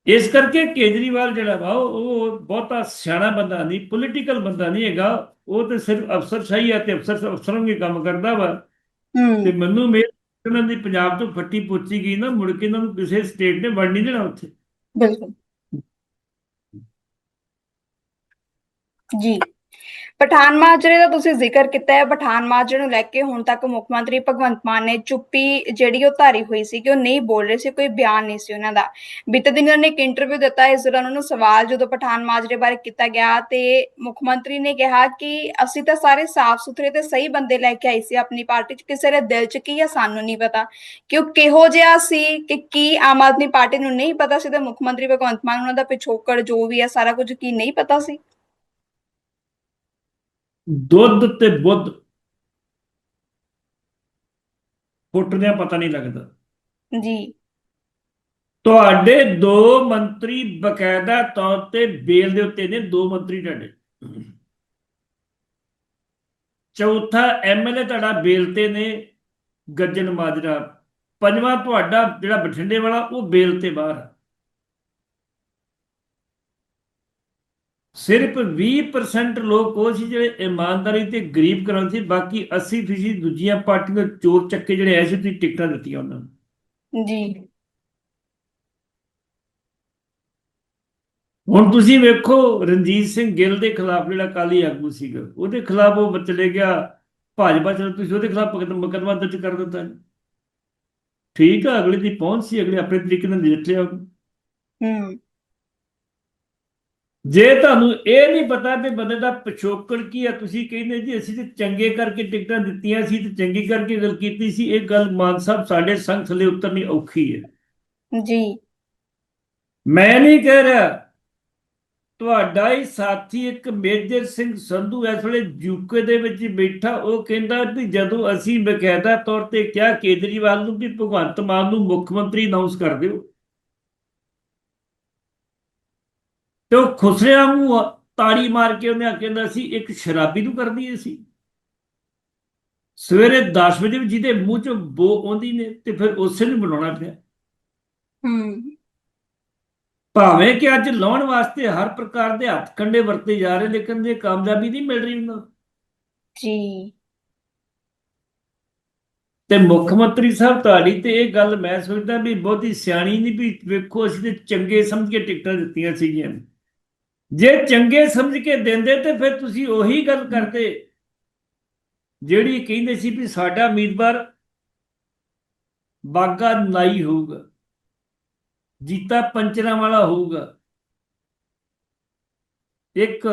ਇਸ ਕਰਕੇ ਕੇਜਰੀਵਾਲ ਜਿਹੜਾ ਵਾ ਉਹ ਬਹੁਤਾ ਸਿਆਣਾ ਬੰਦਾ ਨਹੀਂ ਪੋਲੀਟੀਕਲ ਬੰਦਾ ਨਹੀਂ ਹੈਗਾ। ਉਹ ਤੇ ਸਿਰਫ ਅਫਸਰਸ਼ਾਹੀ ਹੈ ਤੇ ਅਫਸਰ ਅਫਸਰਾਂ ਹੀ ਕੰਮ ਕਰਦਾ ਵਾ। ਤੇ ਮੈਨੂੰ ਮੇਰ ਇਹਨਾਂ ਦੀ ਪੰਜਾਬ ਤੋਂ ਫੱਟੀ ਪੁੱਛੀ ਗਈ ਨਾ, ਮੁੜ ਕੇ ਇਹਨਾਂ ਨੂੰ ਕਿਸੇ ਸਟੇਟ ਨੇ ਵੜ ਨਹੀਂ ਦੇਣਾ ਉੱਥੇ। ਬਿਲਕੁਲ। ਜੀ। ਪਠਾਨ ਮਾਜਰੇ ਦਾ ਤੁਸੀਂ ਜ਼ਿਕਰ ਕੀਤਾ ਹੈ, ਪਠਾਨ ਮਾਜਰੇ ਨੂੰ ਲੈ ਕੇ ਹੁਣ ਤੱਕ ਮੁੱਖ ਮੰਤਰੀ ਭਗਵੰਤ ਮਾਨ ਨੇ ਚੁੱਪੀ ਜਿਹੜੀ ਉਹ ਧਾਰੀ ਹੋਈ ਸੀ ਕਿ ਉਹ ਨਹੀਂ ਬੋਲ ਰਹੇ ਸੀ, ਕੋਈ ਬਿਆਨ ਨਹੀਂ ਸੀ ਉਹਨਾਂ ਦਾ। ਬੀਤੇ ਦਿਨ ਉਹਨਾਂ ਨੇ ਇੱਕ ਇੰਟਰਵਿਊ ਦਿੱਤਾ, ਇਸ ਦੌਰਾਨ ਉਹਨਾਂ ਨੂੰ ਸਵਾਲ ਜਦੋਂ ਪਠਾਨ ਮਾਜਰੇ ਬਾਰੇ ਕੀਤਾ ਗਿਆ ਤੇ ਮੁੱਖ ਮੰਤਰੀ ਨੇ ਕਿਹਾ ਕਿ ਅਸੀਂ ਤਾਂ ਸਾਰੇ ਸਾਫ਼ ਸੁਥਰੇ ਤੇ ਸਹੀ ਬੰਦੇ ਲੈ ਕੇ ਆਏ ਸੀ, ਆਪਣੀ ਪਾਰਟੀ 'ਚ ਕਿਸੇ ਦੇ ਦਿਲ 'ਚ ਕੀ ਹੈ ਸਾਨੂੰ ਨਹੀਂ ਪਤਾ। ਕਿ ਉਹ ਕਿਹੋ ਜਿਹਾ ਸੀ ਕਿ ਕੀ ਆਮ ਆਦਮੀ ਪਾਰਟੀ ਨੂੰ ਨਹੀਂ ਪਤਾ ਸੀ ਤੇ ਮੁੱਖ ਮੰਤਰੀ ਭਗਵੰਤ ਮਾਨ, ਉਹਨਾਂ ਦਾ ਪਿਛੋਕੜ ਜੋ ਵੀ ਹੈ ਸਾਰਾ ਕੁਝ ਕੀ ਨਹੀਂ ਪਤਾ ਸੀ? ਦੁੱਧ ਤੇ ਬੁੱਧ ਫੁੱਟਦਿਆਂ ਪਤਾ ਨਹੀਂ ਲੱਗਦਾ। ਜੀ। ਤੁਹਾਡੇ ਦੋ ਮੰਤਰੀ ਬਕਾਇਦਾ ਤੌਰ ਤੇ ਬੇਲ ਦੇ ਉੱਤੇ ਨੇ ਦੋ ਮੰਤਰੀ ਤੁਹਾਡੇ। ਚੌਥਾ ਐਮਐਲਏ ਤੁਹਾਡਾ ਬੇਲ ਤੇ ਨੇ ਗੱਜਣ ਮਾਜਰਾ ਪੰਜਵਾਂ ਤੁਹਾਡਾ ਜਿਹੜਾ ਬਠਿੰਡੇ ਵਾਲਾ ਉਹ ਬੇਲ ਤੇ ਬਾਹਰ ਸਿਰਫ 20% ਲੋਕ ਉਹ ਸੀ ਜਿਹੜੇ ਇਮਾਨਦਾਰੀ ਤੇ ਗਰੀਬ ਘਰਾਂ ਸੀ ਬਾਕੀ 80% ਦੂਜੀਆਂ ਪਾਰਟੀਆਂ ਦੇ ਚੋਰ ਚੱਕੇ ਜਿਹੜੇ ਐਸੇ ਤੁਸੀਂ ਟਿਕਟਾਂ ਦਿੱਤੀਆਂ ਉਹਨਾਂ ਨੂੰ। ਜੀ। ਹੁਣ ਤੁਸੀਂ ਵੇਖੋ ਰਣਜੀਤ ਸਿੰਘ ਗਿੱਲ ਦੇ ਖਿਲਾਫ ਜਿਹੜਾ ਕਾਲੀ ਆਗੂ ਸੀਗਾ ਉਹਦੇ ਖਿਲਾਫ ਉਹ ਚਲੇ ਗਿਆ। ਭਾਜਪਾ ਚ ਤੁਸੀਂ ਉਹਦੇ ਖਿਲਾਫ ਮੁਕੱਦਮਾ ਦਰਜ ਕਰ ਦਿੱਤਾ ਠੀਕ ਆ ਅਗਲੇ ਦੀ ਪਹੁੰਚ ਸੀ ਅਗਲੇ ਆਪਣੇ ਤਰੀਕੇ ਨਾਲ ਨਜਿੱਠ ਲਿਆ। ਹੂੰ। ਜੇ ਤੁਹਾਨੂੰ ਇਹ ਨਹੀਂ ਪਤਾ ਵੀ ਬੰਦੇ ਦਾ ਪਿਛੋਕੜ ਕੀ ਆ ਤੁਸੀਂ ਕਹਿੰਦੇ ਜੀ ਅਸੀਂ ਤੇ ਚੰਗੇ ਕਰਕੇ ਟਿਕਟਾਂ ਦਿੱਤੀਆਂ ਸੀ ਤੇ ਚੰਗੀ ਕਰਕੇ ਗੱਲ ਕੀਤੀ ਸੀ ਇਹ ਗੱਲ ਮਾਨ ਸਾਹਿਬ ਸਾਡੇ ਸੰਗ ਥੱਲੇ ਉਤਰਨੀ ਔਖੀ ਹੈ। ਜੀ। ਮੈਂ ਨਹੀਂ ਕਹਿ ਰਿਹਾ ਤੁਹਾਡਾ ਹੀ ਸਾਥੀ ਇੱਕ ਮੇਜਰ ਸਿੰਘ ਸੰਧੂ ਇਸ ਵੇਲੇ ਯੂਕੇ ਦੇ ਵਿੱਚ ਬੈਠਾ ਉਹ ਕਹਿੰਦਾ ਵੀ ਜਦੋਂ ਅਸੀਂ ਬਕਾਇਦਾ ਤੌਰ ਤੇ ਕਿਹਾ ਕੇਜਰੀਵਾਲ ਨੂੰ ਵੀ ਭਗਵੰਤ ਮਾਨ ਨੂੰ ਮੁੱਖ ਮੰਤਰੀ ਅਨਾਉਂਸ ਕਰ ਦਿਓ ਤੇ ਉਹ ਖੁਸਰਿਆਂ ਨੂੰ ਤਾੜੀ ਮਾਰ ਕੇ ਉਹਨੇ ਕਹਿੰਦਾ ਸੀ ਇੱਕ ਸ਼ਰਾਬੀ ਨੂੰ ਕਰ ਦਈਏ ਸੀ। ਸਵੇਰੇ 10 ਵਜੇ ਵੀ ਜਿਹਦੇ ਮੂੰਹ ਚੋਂ ਬੋ ਆਉਂਦੀ ਨੇ ਤੇ ਫਿਰ ਉਸੇ ਨੂੰ ਬਣਾਉਣਾ ਪਿਆ। ਹੂੰ। ਭਾਵੇਂ ਕਿ ਅੱਜ ਲਾਉਣ ਵਾਸਤੇ ਹਰ ਪ੍ਰਕਾਰ ਦੇ ਹੱਥ ਕੰਡੇ ਵਰਤੇ ਜਾ ਰਹੇ ਲੇਕਿਨ ਇਹ ਕਾਮਯਾਬੀ ਨਹੀਂ ਮਿਲ ਰਹੀ ਉਹਨਾਂ ਨੂੰ। ਜੀ। ਤੇ ਮੁੱਖ ਮੰਤਰੀ ਸਾਹਿਬ ਤੁਹਾਡੀ ਤੇ ਇਹ ਗੱਲ ਮੈਂ ਸੋਚਦਾ ਵੀ ਬਹੁਤੀ ਸਿਆਣੀ ਨਹੀਂ ਵੀ ਵੇਖੋ ਅਸੀਂ ਤੇ ਚੰਗੇ ਸਮਝ ਕੇ ਟਿਕਟਾਂ ਦਿੱਤੀਆਂ ਸੀਗੀਆਂ। ਜੇ ਚੰਗੇ ਸਮਝ ਕੇ ਦਿੰਦੇ ਤੇ ਫਿਰ ਤੁਸੀਂ ਉਹੀ ਗੱਲ ਕਰਦੇ। ਜਿਹੜੀ ਕਹਿੰਦੇ ਸੀ ਵੀ ਸਾਡਾ ਉਮੀਦਵਾਰ ਬਾਗਾ ਨਾਈ ਹੋਊਗਾ, ਜੀਤਾ ਪੰਚਰਾਂ ਵਾਲਾ ਹੋਊਗਾ, ਇੱਕ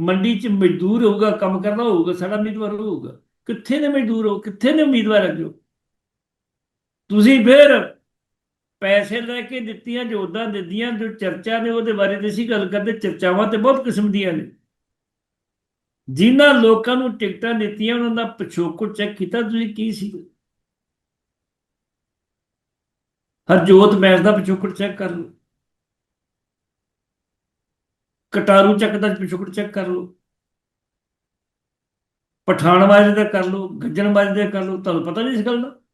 ਮੰਡੀ 'ਚ ਮਜ਼ਦੂਰ ਹੋਊਗਾ, ਕੰਮ ਕਰਦਾ ਹੋਊਗਾ, ਸਾਡਾ ਉਮੀਦਵਾਰ ਹੋਊਗਾ। ਕਿੱਥੇ ਨੇ ਮਜ਼ਦੂਰ ਹੋ, ਕਿੱਥੇ ਨੇ ਉਮੀਦਵਾਰ ਅੱਗੇ ਤੁਸੀਂ ਫਿਰ ਪੈਸੇ ਲੈ ਕੇ ਦਿੱਤੀਆਂ, ਜੋ ਉਦਾਂ ਦਿੱਤੀਆਂ, ਜੋ ਚਰਚਾ ਨੇ, ਉਹਦੇ ਬਾਰੇ ਤੇ ਅਸੀਂ ਗੱਲ ਕਰਦੇ, ਚਰਚਾਵਾਂ ਤੇ ਬਹੁਤ ਕਿਸਮ ਦੀਆਂ ਨੇ। ਜਿਨ੍ਹਾਂ ਲੋਕਾਂ ਨੂੰ ਟਿਕਟਾਂ ਦਿੱਤੀਆਂ, ਉਹਨਾਂ ਦਾ ਪਿਛੋਕੜ ਚੈੱਕ ਕੀਤਾ, ਤੁਸੀਂ ਕੀ ਸੀ? ਹਰਜੋਤ ਮੈਚ ਦਾ ਪਿਛੋਕੜ ਚੈੱਕ ਕਰ ਲਓ। ਕਟਾਰੂ ਚੱਕ ਦਾ ਪਿਛੋਕੜ ਚੈੱਕ ਕਰ ਲਓ। ਪਠਾਨਵਾਜ ਦਾ ਕਰ ਲਓ ਗੱਜਣਬਾਜ ਦਾ ਕਰ ਲਓ, ਤੁਹਾਨੂੰ ਪਤਾ ਨਹੀਂ ਇਸ ਗੱਲ ਦਾ?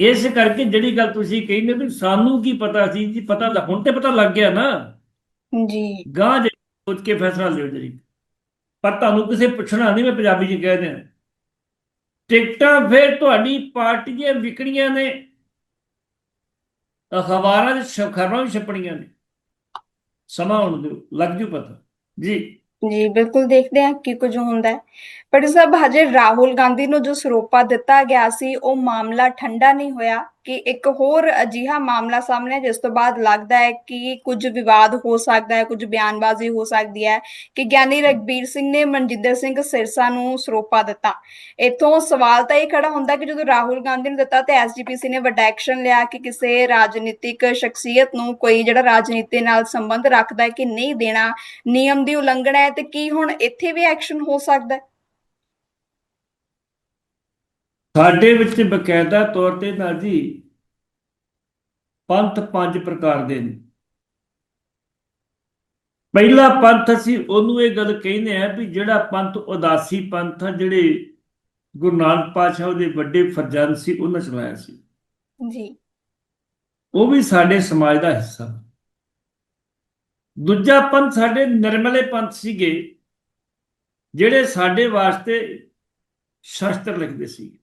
ਇਸ ਕਰਕੇ ਜਿਹੜੀ ਗੱਲ ਤੁਸੀਂ ਕਹਿੰਦੇ ਵੀ ਸਾਨੂੰ ਕੀ ਪਤਾ ਸੀ ਜੀ ਪਤਾ ਲੱਗ- ਹੁਣ ਤੇ ਪਤਾ ਲੱਗ ਗਿਆ ਨਾ। ਜੀ। ਗਾਂ ਜੇ ਸੋਚ ਕੇ ਫੈਸਲਾ ਲਿਓ ਜੀ। ਪਰ ਤੁਹਾਨੂੰ ਕਿਸੇ ਪੁੱਛਣਾ ਨਹੀਂ ਮੈਂ ਪੰਜਾਬੀ ਚ ਕਹਿ ਦਿਆਂ। ਟਿਕਟਾਂ ਫਿਰ ਤੁਹਾਡੀ ਪਾਰਟੀ ਦੀਆਂ ਵਿਕਣੀਆਂ ਨੇ। ਅਖਬਾਰਾਂ ਦੇ ਖਬਰਾਂ ਵੀ ਛਪਣੀਆਂ ਨੇ। ਸਮਾਂ ਹੁਣ ਦਿਓ ਲੱਗ ਜੂ ਪਤਾ। ਜੀ। ਜੀ, ਬਿਲਕੁਲ ਦੇਖਦੇ ਹਾਂ ਕੀ ਕੁਝ ਹੁੰਦਾ ਹੈ। ਪਰ ਸਾਹਿਬ ਹਜੇ ਰਾਹੁਲ ਗਾਂਧੀ ਨੂੰ ਜੋ ਸਰੋਪਾ ਦਿੱਤਾ ਗਿਆ ਸੀ, ਉਹ ਮਾਮਲਾ ਠੰਡਾ ਨਹੀਂ ਹੋਇਆ। ਕਿ ਇੱਕ ਹੋਰ ਅਜਿਹਾ ਮਾਮਲਾ ਸਾਹਮਣੇ ਜਿਸ ਤੋਂ ਬਾਅਦ ਲੱਗਦਾ ਹੈ ਕਿ ਕੁਝ ਵਿਵਾਦ ਹੋ ਸਕਦਾ ਹੈ, ਕੁਝ ਬਿਆਨਬਾਜ਼ੀ ਹੋ ਸਕਦੀ ਹੈ, ਕਿ ਗਿਆਨੀ ਰਗਬੀਰ ਸਿੰਘ ਨੇ ਮਨਜਿੰਦਰ ਸਿੰਘ ਸਿਰਸਾ ਨੂੰ ਸਰੋਪਾ ਦਿੱਤਾ। ਇਥੋਂ ਸਵਾਲ ਤਾਂ ਇਹ ਖੜਾ ਹੁੰਦਾ ਕਿ ਜਦੋਂ ਰਾਹੁਲ ਗਾਂਧੀ ਨੂੰ ਦਿੱਤਾ ਤੇ ਐਸਜੀਪੀਸੀ ਨੇ ਵੱਡਾ ਐਕਸ਼ਨ ਲਿਆ ਕਿ ਕਿਸੇ ਰਾਜਨੀਤਿਕ ਸ਼ਖਸੀਅਤ ਨੂੰ ਕੋਈ ਜਿਹੜਾ ਰਾਜਨੀਤੀ ਨਾਲ ਸੰਬੰਧ ਰੱਖਦਾ ਹੈ ਕਿ ਨਹੀਂ ਦੇਣਾ, ਨਿਯਮ ਦੀ ਉਲੰਘਣਾ ਹੈ ਤੇ ਕੀ ਹੁਣ ਇੱਥੇ ਵੀ ਐਕਸ਼ਨ ਹੋ ਸਕਦਾ ਹੈ? ਸਾਡੇ ਵਿੱਚ ਬਕਾਇਦਾ ਤੌਰ ਤੇ ਨਾ ਜੀ ਪੰਥ ਪੰਜ ਪ੍ਰਕਾਰ ਦੇ ਨੇ। ਪਹਿਲਾ ਪੰਥ ਅਸੀਂ ਉਹਨੂੰ ਇਹ ਗੱਲ ਕਹਿੰਦੇ ਆ ਵੀ ਜਿਹੜਾ ਪੰਥ ਉਦਾਸੀ ਪੰਥ ਆ ਜਿਹੜੇ ਗੁਰੂ ਨਾਨਕ ਪਾਤਸ਼ਾਹ ਦੇ ਵੱਡੇ ਫਰਜ਼ੰਦ ਸੀ ਉਹਨਾਂ ਚਲਾਇਆ ਸੀ। ਜੀ। ਉਹ ਵੀ ਸਾਡੇ ਸਮਾਜ ਦਾ ਹਿੱਸਾ। ਦੂਜਾ ਪੰਥ ਸਾਡੇ ਨਿਰਮਲੇ ਪੰਥ ਸੀਗੇ ਜਿਹੜੇ ਸਾਡੇ ਵਾਸਤੇ ਸ਼ਾਸਤਰ ਲਿਖਦੇ ਸੀ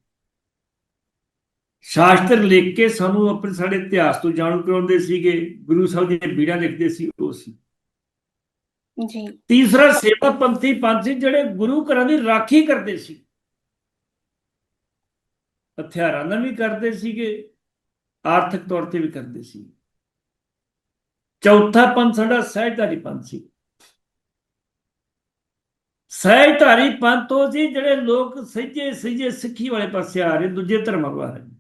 ਸ਼ਾਸਤਰ ਲਿਖ ਕੇ ਸਾਨੂੰ ਆਪਣੇ ਸਾਡੇ ਇਤਿਹਾਸ ਤੋਂ ਜਾਣੂ ਕਰਾਉਂਦੇ ਸੀਗੇ ਗੁਰੂ ਸਾਹਿਬ ਦੀਆਂ ਬੀੜਾਂ ਲਿਖਦੇ ਸੀ ਉਹ ਸੀ। ਜੀ। ਤੀਸਰਾ ਸੇਵਾ ਪੰਥੀ ਪੰਥ ਸੀ ਜਿਹੜੇ ਗੁਰੂ ਘਰਾਂ ਦੀ ਰਾਖੀ ਕਰਦੇ ਸੀ। ਹਥਿਆਰਾਂ ਨਾਲ ਵੀ ਕਰਦੇ ਸੀਗੇ ਆਰਥਿਕ ਤੌਰ ਤੇ ਵੀ ਕਰਦੇ ਸੀ। ਚੌਥਾ ਪੰਥ ਸਾਡਾ ਸਹਿਜਧਾਰੀ ਪੰਥ ਸੀ। ਸਹਿਜਧਾਰੀ ਪੰਥ ਉਹ ਸੀ ਜਿਹੜੇ ਲੋਕ ਸੱਜੇ ਸੱਜੇ ਸਿੱਖੀ ਵਾਲੇ ਪਾਸੇ ਆ ਰਹੇ ਦੂਜੇ ਧਰਮਾਂ ਵੱਲ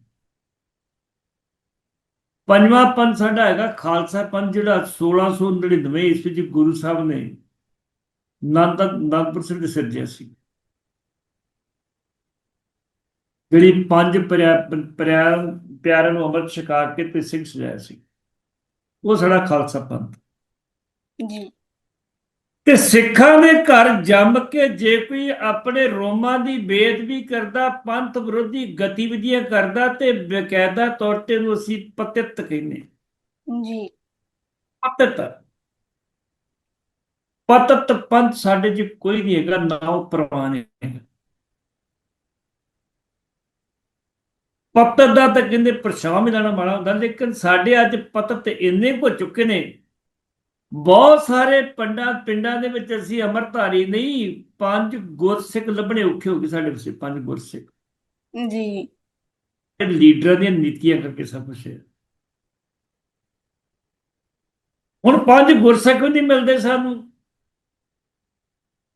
ਪੰਜਵਾਂ ਪੰਥ ਸਾਡਾ ਹੈਗਾ ਖਾਲਸਾ ਪੰਥ, ਜਿਹੜਾ 1699 ਈਸਵੀ ਵਿੱਚ ਗੁਰੂ ਸਾਹਿਬ ਨੇ ਨੰਦ, ਨੰਦਪੁਰ ਸਾਹਿਬ ਦੇ ਸਿਰਜਿਆ ਸੀ ਜਿਹੜੀ ਪੰਜ ਪਿਆਰ ਪਿਆਰਿਆਂ ਨੂੰ ਅੰਮ੍ਰਿਤ ਛਕਾ ਕੇ ਤੇ ਸਿੰਘ ਸਜਾਇਆ ਸੀ। ਉਹ ਸਾਡਾ ਖਾਲਸਾ ਪੰਥ। ਜੀ। ਤੇ ਸਿੱਖਾਂ ਦੇ ਘਰ ਜੰਮ ਕੇ ਜੇ ਕੋਈ ਆਪਣੇ ਰੋਮਾਂ ਦੀ ਬੇਦਬੀ ਕਰਦਾ ਪੰਥ ਵਿਰੋਧੀ ਗਤੀਵਿਧੀਆਂ ਕਰਦਾ ਤੇ ਬਕਾਇਦਾ ਤੌਰ ਤੇ ਨੂੰ ਅਸੀਂ ਪਤਿਤ ਕਹਿੰਦੇ ਜੀ। ਪਤਿਤ। ਪਤਿਤ ਪੰਥ ਸਾਡੇ 'ਚ ਕੋਈ ਨਹੀਂ ਹੈਗਾ ਨਾ ਉਹ ਪ੍ਰਵਾਨ ਹੈ ਪਤਿਤ ਦਾ ਤਾਂ ਕਹਿੰਦੇ ਪਰਛਾਵਾਂ ਮਿਲਣਾ ਮਾੜਾ ਹੁੰਦਾ ਲੇਕਿਨ ਸਾਡੇ ਅੱਜ ਪਤਿਤ ਇੰਨੇ ਕੋ ਚੁੱਕੇ ਨੇ ਬਹੁਤ ਸਾਰੇ ਪਿੰਡਾਂ ਪਿੰਡਾਂ ਦੇ ਵਿੱਚ ਅਸੀਂ ਅਮਰਧਾਰੀ ਨਹੀਂ ਪੰਜ ਗੁਰਸਿੱਖ ਲੱਭਣੇ ਔਖੇ ਹੋ ਗਏ ਸਾਡੇ ਵਿੱਚ ਪੰਜ ਗੁਰਸਿੱਖ। ਜੀ। ਇਹ ਲੀਡਰਾਂ ਦੀਆਂ ਨੀਤੀਆਂ ਕਰਕੇ ਸਭ ਹੈ। ਹੁਣ ਪੰਜ ਗੁਰਸਿੱਖ ਵੀ ਨਹੀਂ ਮਿਲਦੇ ਸਾਨੂੰ।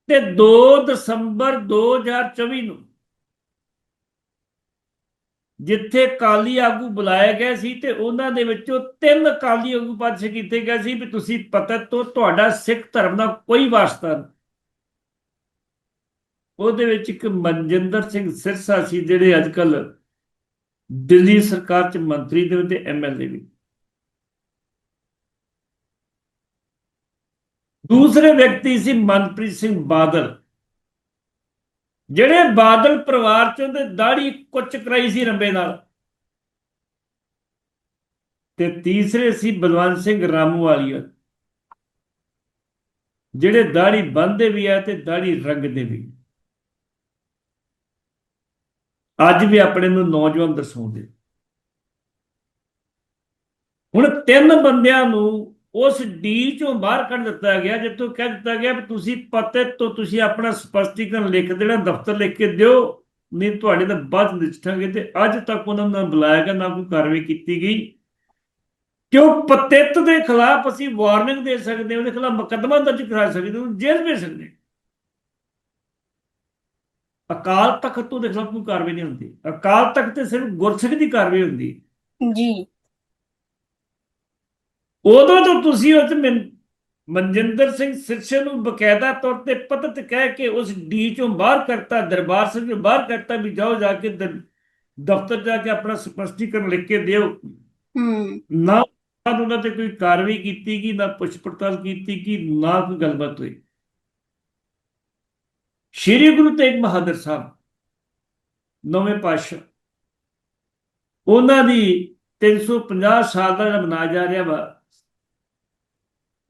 ਤੇ 2 ਦਸੰਬਰ 2024 ਨੂੰ ਜਿੱਥੇ ਕਾਲੀ ਆਗੂ ਬੁਲਾਏ ਗਏ ਸੀ ਤੇ ਉਹਨਾਂ ਦੇ ਵਿੱਚੋਂ ਤਿੰਨ ਕਾਲੀ ਆਗੂ ਪਾਸੇ ਕੀਤੇ ਗਏ ਸੀ ਵੀ ਤੁਸੀਂ ਪਤਤ ਤੋਂ ਤੁਹਾਡਾ ਸਿੱਖ ਧਰਮ ਦਾ ਕੋਈ ਵਾਸਤਾ ਨਹੀਂ। ਉਹਦੇ ਵਿੱਚ ਇੱਕ ਮਨਜਿੰਦਰ ਸਿੰਘ ਸਿਰਸਾ ਸੀ, ਜਿਹੜੇ ਅੱਜ ਕੱਲ ਦਿੱਲੀ ਸਰਕਾਰ ਚ ਮੰਤਰੀ ਦੇ ਤੇ ਐਮਐਲਏ ਵੀ। ਦੂਸਰੇ ਵਿਅਕਤੀ ਸੀ ਮਨਪ੍ਰੀਤ ਸਿੰਘ ਬਾਦਲ। ਜਿਹੜੇ ਬਾਦਲ ਪਰਿਵਾਰ ਚੋਂ ਤੇ ਦਾੜੀ ਕੁੱਚ ਕਰਾਈ ਸੀ ਰੰਬੇ ਨਾਲ। ਤੇ ਤੀਸਰੇ ਸੀ ਬਲਵੰਤ ਸਿੰਘ ਰਾਮੂ ਵਾਲੀਆ। ਜਿਹੜੇ ਦਾੜੀ ਬੰਨਦੇ ਵੀ ਆ ਤੇ ਦਾੜੀ ਰੰਗਦੇ ਵੀ। ਅੱਜ ਵੀ ਆਪਣੇ ਨੂੰ ਨੌਜਵਾਨ ਦਰਸਾਉਂਦੇ। ਹੁਣ ਤਿੰਨ ਬੰਦਿਆਂ ਨੂੰ ਉਸ ਡੀ ਚੋਂ ਬਾਹਰ ਕੱਢ ਦਿੱਤਾ ਗਿਆ, ਜਿੱਥੋਂ ਕਹਿ ਦਿੱਤਾ ਗਿਆ ਵੀ ਤੁਸੀਂ ਪਤੇ ਤੋਂ ਤੁਸੀਂ ਆਪਣਾ ਸਪਸ਼ਟੀਕਰਨ ਲਿਖ ਦੇਣਾ, ਦਫ਼ਤਰ ਲਿਖ ਕੇ ਦਿਓ, ਨਹੀਂ ਤੁਹਾਡੇ ਤਾਂ ਬਾਅਦ ਨਿਸ਼ਠਾਂਗੇ ਤੇ ਅੱਜ ਤੱਕ ਉਹਨਾਂ ਨੂੰ ਨਾ ਬੁਲਾਇਆ ਗਿਆ, ਨਾ ਕੋਈ ਕਾਰਵਾਈ ਕੀਤੀ ਗਈ। ਕਿਉਂ? ਪਤਿਤ ਦੇ ਖਿਲਾਫ ਅਸੀਂ ਵਾਰਨਿੰਗ ਦੇ ਸਕਦੇ ਹਾਂ, ਉਹਦੇ ਖਿਲਾਫ ਮੁਕੱਦਮਾ ਦਰਜ ਕਰਾ ਸਕਦੇ ਹਾਂ, ਉਹਨੂੰ ਜੇਲ੍ਹ ਭੇਜ ਸਕਦੇ ਹਾਂ। ਅਕਾਲ ਤਖਤ ਤੋਂ ਦੇ ਖਿਲਾਫ ਕੋਈ ਕਾਰਵਾਈ ਨਹੀਂ ਹੁੰਦੀ। ਅਕਾਲ ਤਖਤ ਤੇ ਸਿਰਫ ਗੁਰਸਿੱਖ ਦੀ ਕਾਰਵਾਈ ਹੁੰਦੀ। ਜੀ। ਉਦੋਂ ਤੋਂ ਤੁਸੀਂ ਉਸ ਮਨ- ਮਨਜਿੰਦਰ ਸਿੰਘ ਸਿਰਸੇ ਨੂੰ ਬਕਾਇਦਾ ਤੌਰ ਤੇ ਪਤਤ ਕਹਿ ਕੇ ਉਸ ਡੀ ਚੋਂ ਬਾਹਰ ਕਰਤਾ ਦਰਬਾਰ ਸਾਹਿਬ ਚੋਂ ਬਾਹਰ ਕਰਤਾ ਵੀ ਜਾਓ ਜਾ ਕੇ ਦਫ਼ਤਰ ਜਾ ਕੇ ਆਪਣਾ ਸਪਸ਼ਟੀਕਰਨ ਲਿਖ ਕੇ ਦਿਓ। ਹੂੰ। ਨਾ ਉਹਨਾਂ ਤੇ ਕੋਈ ਕਾਰਵਾਈ ਕੀਤੀ ਕਿ ਨਾ ਪੁੱਛ ਪੜਤਾਲ ਕੀਤੀ ਕਿ ਨਾ ਕੋਈ ਗੱਲਬਾਤ ਹੋਈ। ਸ਼੍ਰੀ ਗੁਰੂ ਤੇਗ ਬਹਾਦਰ ਸਾਹਿਬ ਨੌਵੇਂ ਪਾਤਸ਼ਾਹ ਉਹਨਾਂ ਦੀ 350 ਸਾਲ ਦਾ ਮਨਾਇਆ ਜਾ ਰਿਹਾ ਵਾ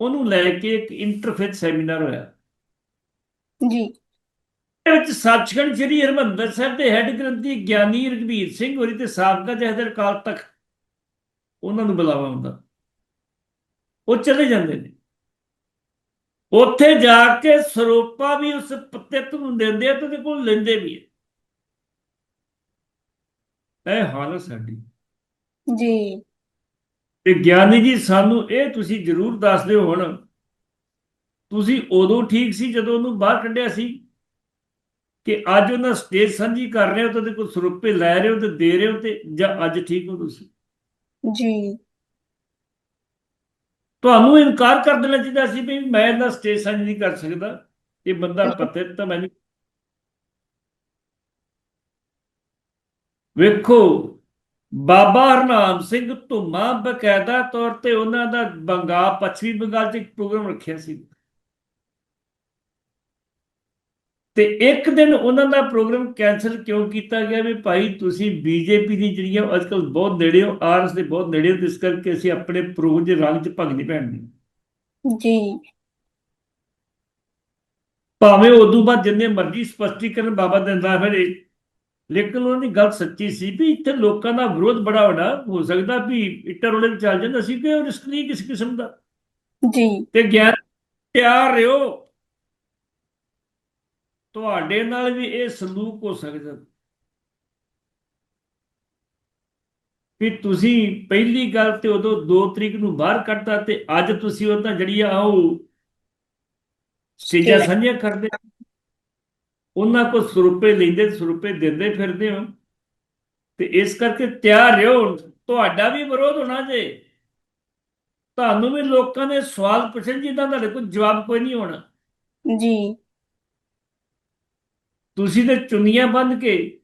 ਉਹਨੂੰ ਲੈ ਕੇ ਇੱਕ ਇੰਟਰਫੇਥ ਸੈਮੀਨਾਰ ਹੋਇਆ। ਜੀ। ਇਹਦੇ ਵਿੱਚ ਸੱਚਖੰਡ ਸ੍ਰੀ ਹਰਿਮੰਦਰ ਸਾਹਿਬ ਦੇ ਹੈੱਡ ਗ੍ਰੰਥੀ ਗਿਆਨੀ ਰਘਬੀਰ ਸਿੰਘ ਹੋਰੀ ਤੇ ਸਾਬਕਾ ਜਹਦਰ ਕਾਲ ਤੱਕ ਉਹਨਾਂ ਨੂੰ ਬੁਲਾਵਾ ਹੁੰਦਾ। ਉਹ ਚਲੇ ਜਾਂਦੇ ਨੇ। ਉੱਥੇ ਜਾ ਕੇ ਸਰੂਪਾ ਵੀ ਉਸ ਪਤਿਤ ਨੂੰ ਦਿੰਦੇ ਆ ਤੇ ਉਹਦੇ ਕੋਲ ਲੈਂਦੇ ਵੀ ਹੈ ਇਹ ਹਾਲਤ ਸਾਡੀ। ਜੀ। ਤੇ ਗਿਆਨੀ ਜੀ ਸਾਨੂੰ ਇਹ ਤੁਸੀਂ ਜ਼ਰੂਰ ਦੱਸ ਦਿਓ ਹੁਣ। ਤੁਸੀਂ ਉਦੋਂ ਠੀਕ ਸੀ ਜਦੋਂ ਉਹਨੂੰ ਬਾਹਰ ਕੱਢਿਆ ਸੀ? ਕਿ ਅੱਜ ਉਹਨਾਂ ਸਟੇਜ ਸਾਂਝੀ ਕਰ ਰਹੇ ਹੋ ਤੇ ਕੋਲ ਸਰੂਪੇ ਲੈ ਰਹੇ ਹੋ ਤੇ ਦੇ ਰਹੇ ਹੋ ਤੇ ਜਾਂ ਅੱਜ ਠੀਕ ਹੋ ਤੁਸੀਂ? ਜੀ। ਤੁਹਾਨੂੰ ਇਨਕਾਰ ਕਰ ਦੇਣਾ ਚਾਹੀਦਾ ਸੀ ਵੀ ਮੈਂ ਇਹਦਾ ਸਟੇਜ ਸਾਂਝੀ ਨਹੀਂ ਕਰ ਸਕਦਾ। ਇਹ ਬੰਦਾ ਪਤਿਤ ਤਾਂ ਮੈਨੂੰ ਵੇਖੋ ਬਾਬਾ ਹਰਨਾਮ ਸਿੰਘ ਧੁੰਮਾ ਬਕਾਇਦਾ ਤੌਰ ਤੇ ਉਹਨਾਂ ਦਾ ਬੰਗਾਲ ਪੱਛਮੀ ਬੰਗਾਲ 'ਚ ਇੱਕ ਪ੍ਰੋਗਰਾਮ ਰੱਖਿਆ ਸੀ। ਤੇ ਇੱਕ ਦਿਨ ਉਹਨਾਂ ਦਾ ਪ੍ਰੋਗਰਾਮ ਕੈਨਸਲ ਕਿਉਂ ਕੀਤਾ ਗਿਆ ਵੀ ਭਾਈ ਤੁਸੀਂ ਬੀਜੇਪੀ ਦੀ ਜਿਹੜੀਆਂ ਅੱਜਕੱਲ ਬਹੁਤ ਨੇੜੇ ਹੋ ਆਰਐਸ ਦੇ ਬਹੁਤ ਨੇੜੇ ਹੋ ਇਸ ਕਰਕੇ ਅਸੀਂ ਆਪਣੇ ਪ੍ਰੋਗਰਾਮ ਦੇ ਰੰਗ 'ਚ ਭੰਗ ਨਹੀਂ ਪੈਣਗੇ। ਜੀ। ਭਾਵੇਂ ਉਦੋਂ ਬਾਅਦ ਜਿੰਨੇ ਮਰਜ਼ੀ ਸਪਸ਼ਟੀਕਰਨ ਬਾਬਾ ਦਿੰਦਾ ਫਿਰੇ ਲੇਕਿਨ ਉਹਨਾਂ ਦੀ ਗੱਲ ਸੱਚੀ ਸੀ ਵੀ ਇੱਥੇ ਲੋਕਾਂ ਦਾ ਵਿਰੋਧ ਬੜਾ ਵੱਡਾ ਹੋ ਸਕਦਾ ਵੀ ਇੱਟਰ ਵਿੱਚ ਚੱਲ ਜਾਂਦਾ ਸੀ ਕਿ ਉਹ ਰਿਸਕ ਨਹੀਂ ਕਿਸ ਕਿਸਮ ਦਾ? ਜੀ। ਤੇ ਗਿਆਨ ਤਿਆਰ ਰਿਓ ਤੁਹਾਡੇ ਨਾਲ ਵੀ ਇਹ ਸਲੂਕ ਹੋ ਸਕਦਾ। ਵੀ ਤੁਸੀਂ ਪਹਿਲੀ ਗੱਲ ਤੇ ਉਦੋਂ 2 ਤਰੀਕ ਨੂੰ ਬਾਹਰ ਕੱਢਤਾ ਤੇ ਅੱਜ ਤੁਸੀਂ ਉਹ ਤਾਂ ਜਿਹੜੀ ਆ ਉਹ। ਸਾਂਝੀਆਂ ਕਰਦੇ। ਉਹਨਾਂ ਕੋਲ ਸਰੂਪੇ ਲੈਂਦੇ ਸਰੂਪੇ ਦਿੰਦੇ ਫਿਰਦੇ ਹੋ। ਤੇ ਇਸ ਕਰਕੇ ਤਿਆਰ ਰਹੋ। ਤੁਹਾਡਾ ਵੀ ਵਿਰੋਧ ਹੋਣਾ ਜੇ। ਤੁਹਾਨੂੰ ਵੀ ਲੋਕਾਂ ਨੇ ਸਵਾਲ ਪੁੱਛਣ ਜਿਹਦਾ ਤੁਹਾਡੇ ਕੋਲ ਜਵਾਬ ਕੋਈ ਨਹੀਂ ਹੋਣਾ। ਜੀ। ਤੁਸੀਂ ਤੇ ਚੁੰਨੀਆਂ ਬੰਨ ਕੇ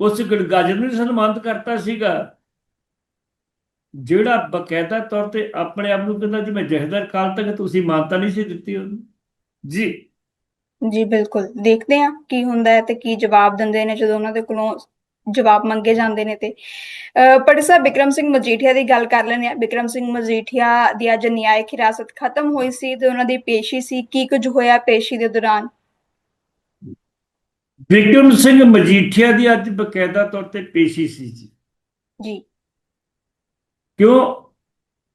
ਉਸ ਗੜਗਾਜਰ ਨੂੰ ਸਨਮਾਨਿਤ ਕਰਤਾ ਸੀਗਾ। ਜਿਹੜਾ ਬਕਾਇਦਾ ਤੌਰ ਤੇ ਆਪਣੇ ਆਪ ਨੂੰ ਕਹਿੰਦਾ ਜਿਵੇਂ ਜਹਦਰ ਕਾਲ ਤੱਕ ਤੁਸੀਂ ਮਾਨਤਾ ਨਹੀਂ ਸੀ ਦਿੱਤੀ ਉਹਨੂੰ। ਜੀ। ਜੀ ਬਿਲਕੁਲ। ਦੇਖਦੇ ਹਾਂ ਕੀ ਹੁੰਦਾ ਹੈ ਤੇ ਕੀ ਜਵਾਬ ਦਿੰਦੇ ਨੇ ਜਦੋਂ ਉਹਨਾਂ ਦੇ ਕੋਲੋਂ ਜਵਾਬ ਮੰਗੇ ਜਾਂਦੇ ਨੇ ਤੇ। ਪਟਿ ਸਾਹਿਬ ਬਿਕਰਮ ਸਿੰਘ ਮਜੀਠੀਆ ਦੀ ਗੱਲ ਕਰ ਲੈਂਦੇ ਆ ਬਿਕਰਮ ਸਿੰਘ ਮਜੀਠੀਆ ਦੀ ਅੱਜ ਨਿਆਇਕ ਹਿਰਾਸਤ ਖਤਮ ਹੋਈ ਸੀ ਤੇ ਉਹਨਾਂ ਦੀ ਪੇਸ਼ੀ ਸੀ। ਕੀ ਕੁਝ ਹੋਇਆ ਪੇਸ਼ੀ ਦੇ ਦੌਰਾਨ? ਵਿਕਰਮ ਸਿੰਘ ਮਜੀਠੀਆ ਦੀ ਅੱਜ ਬਕਾਇਦਾ ਤੌਰ ਤੇ ਪੇਸ਼ੀ ਸੀ ਜੀ। ਜੀ। ਕਿਉਂ?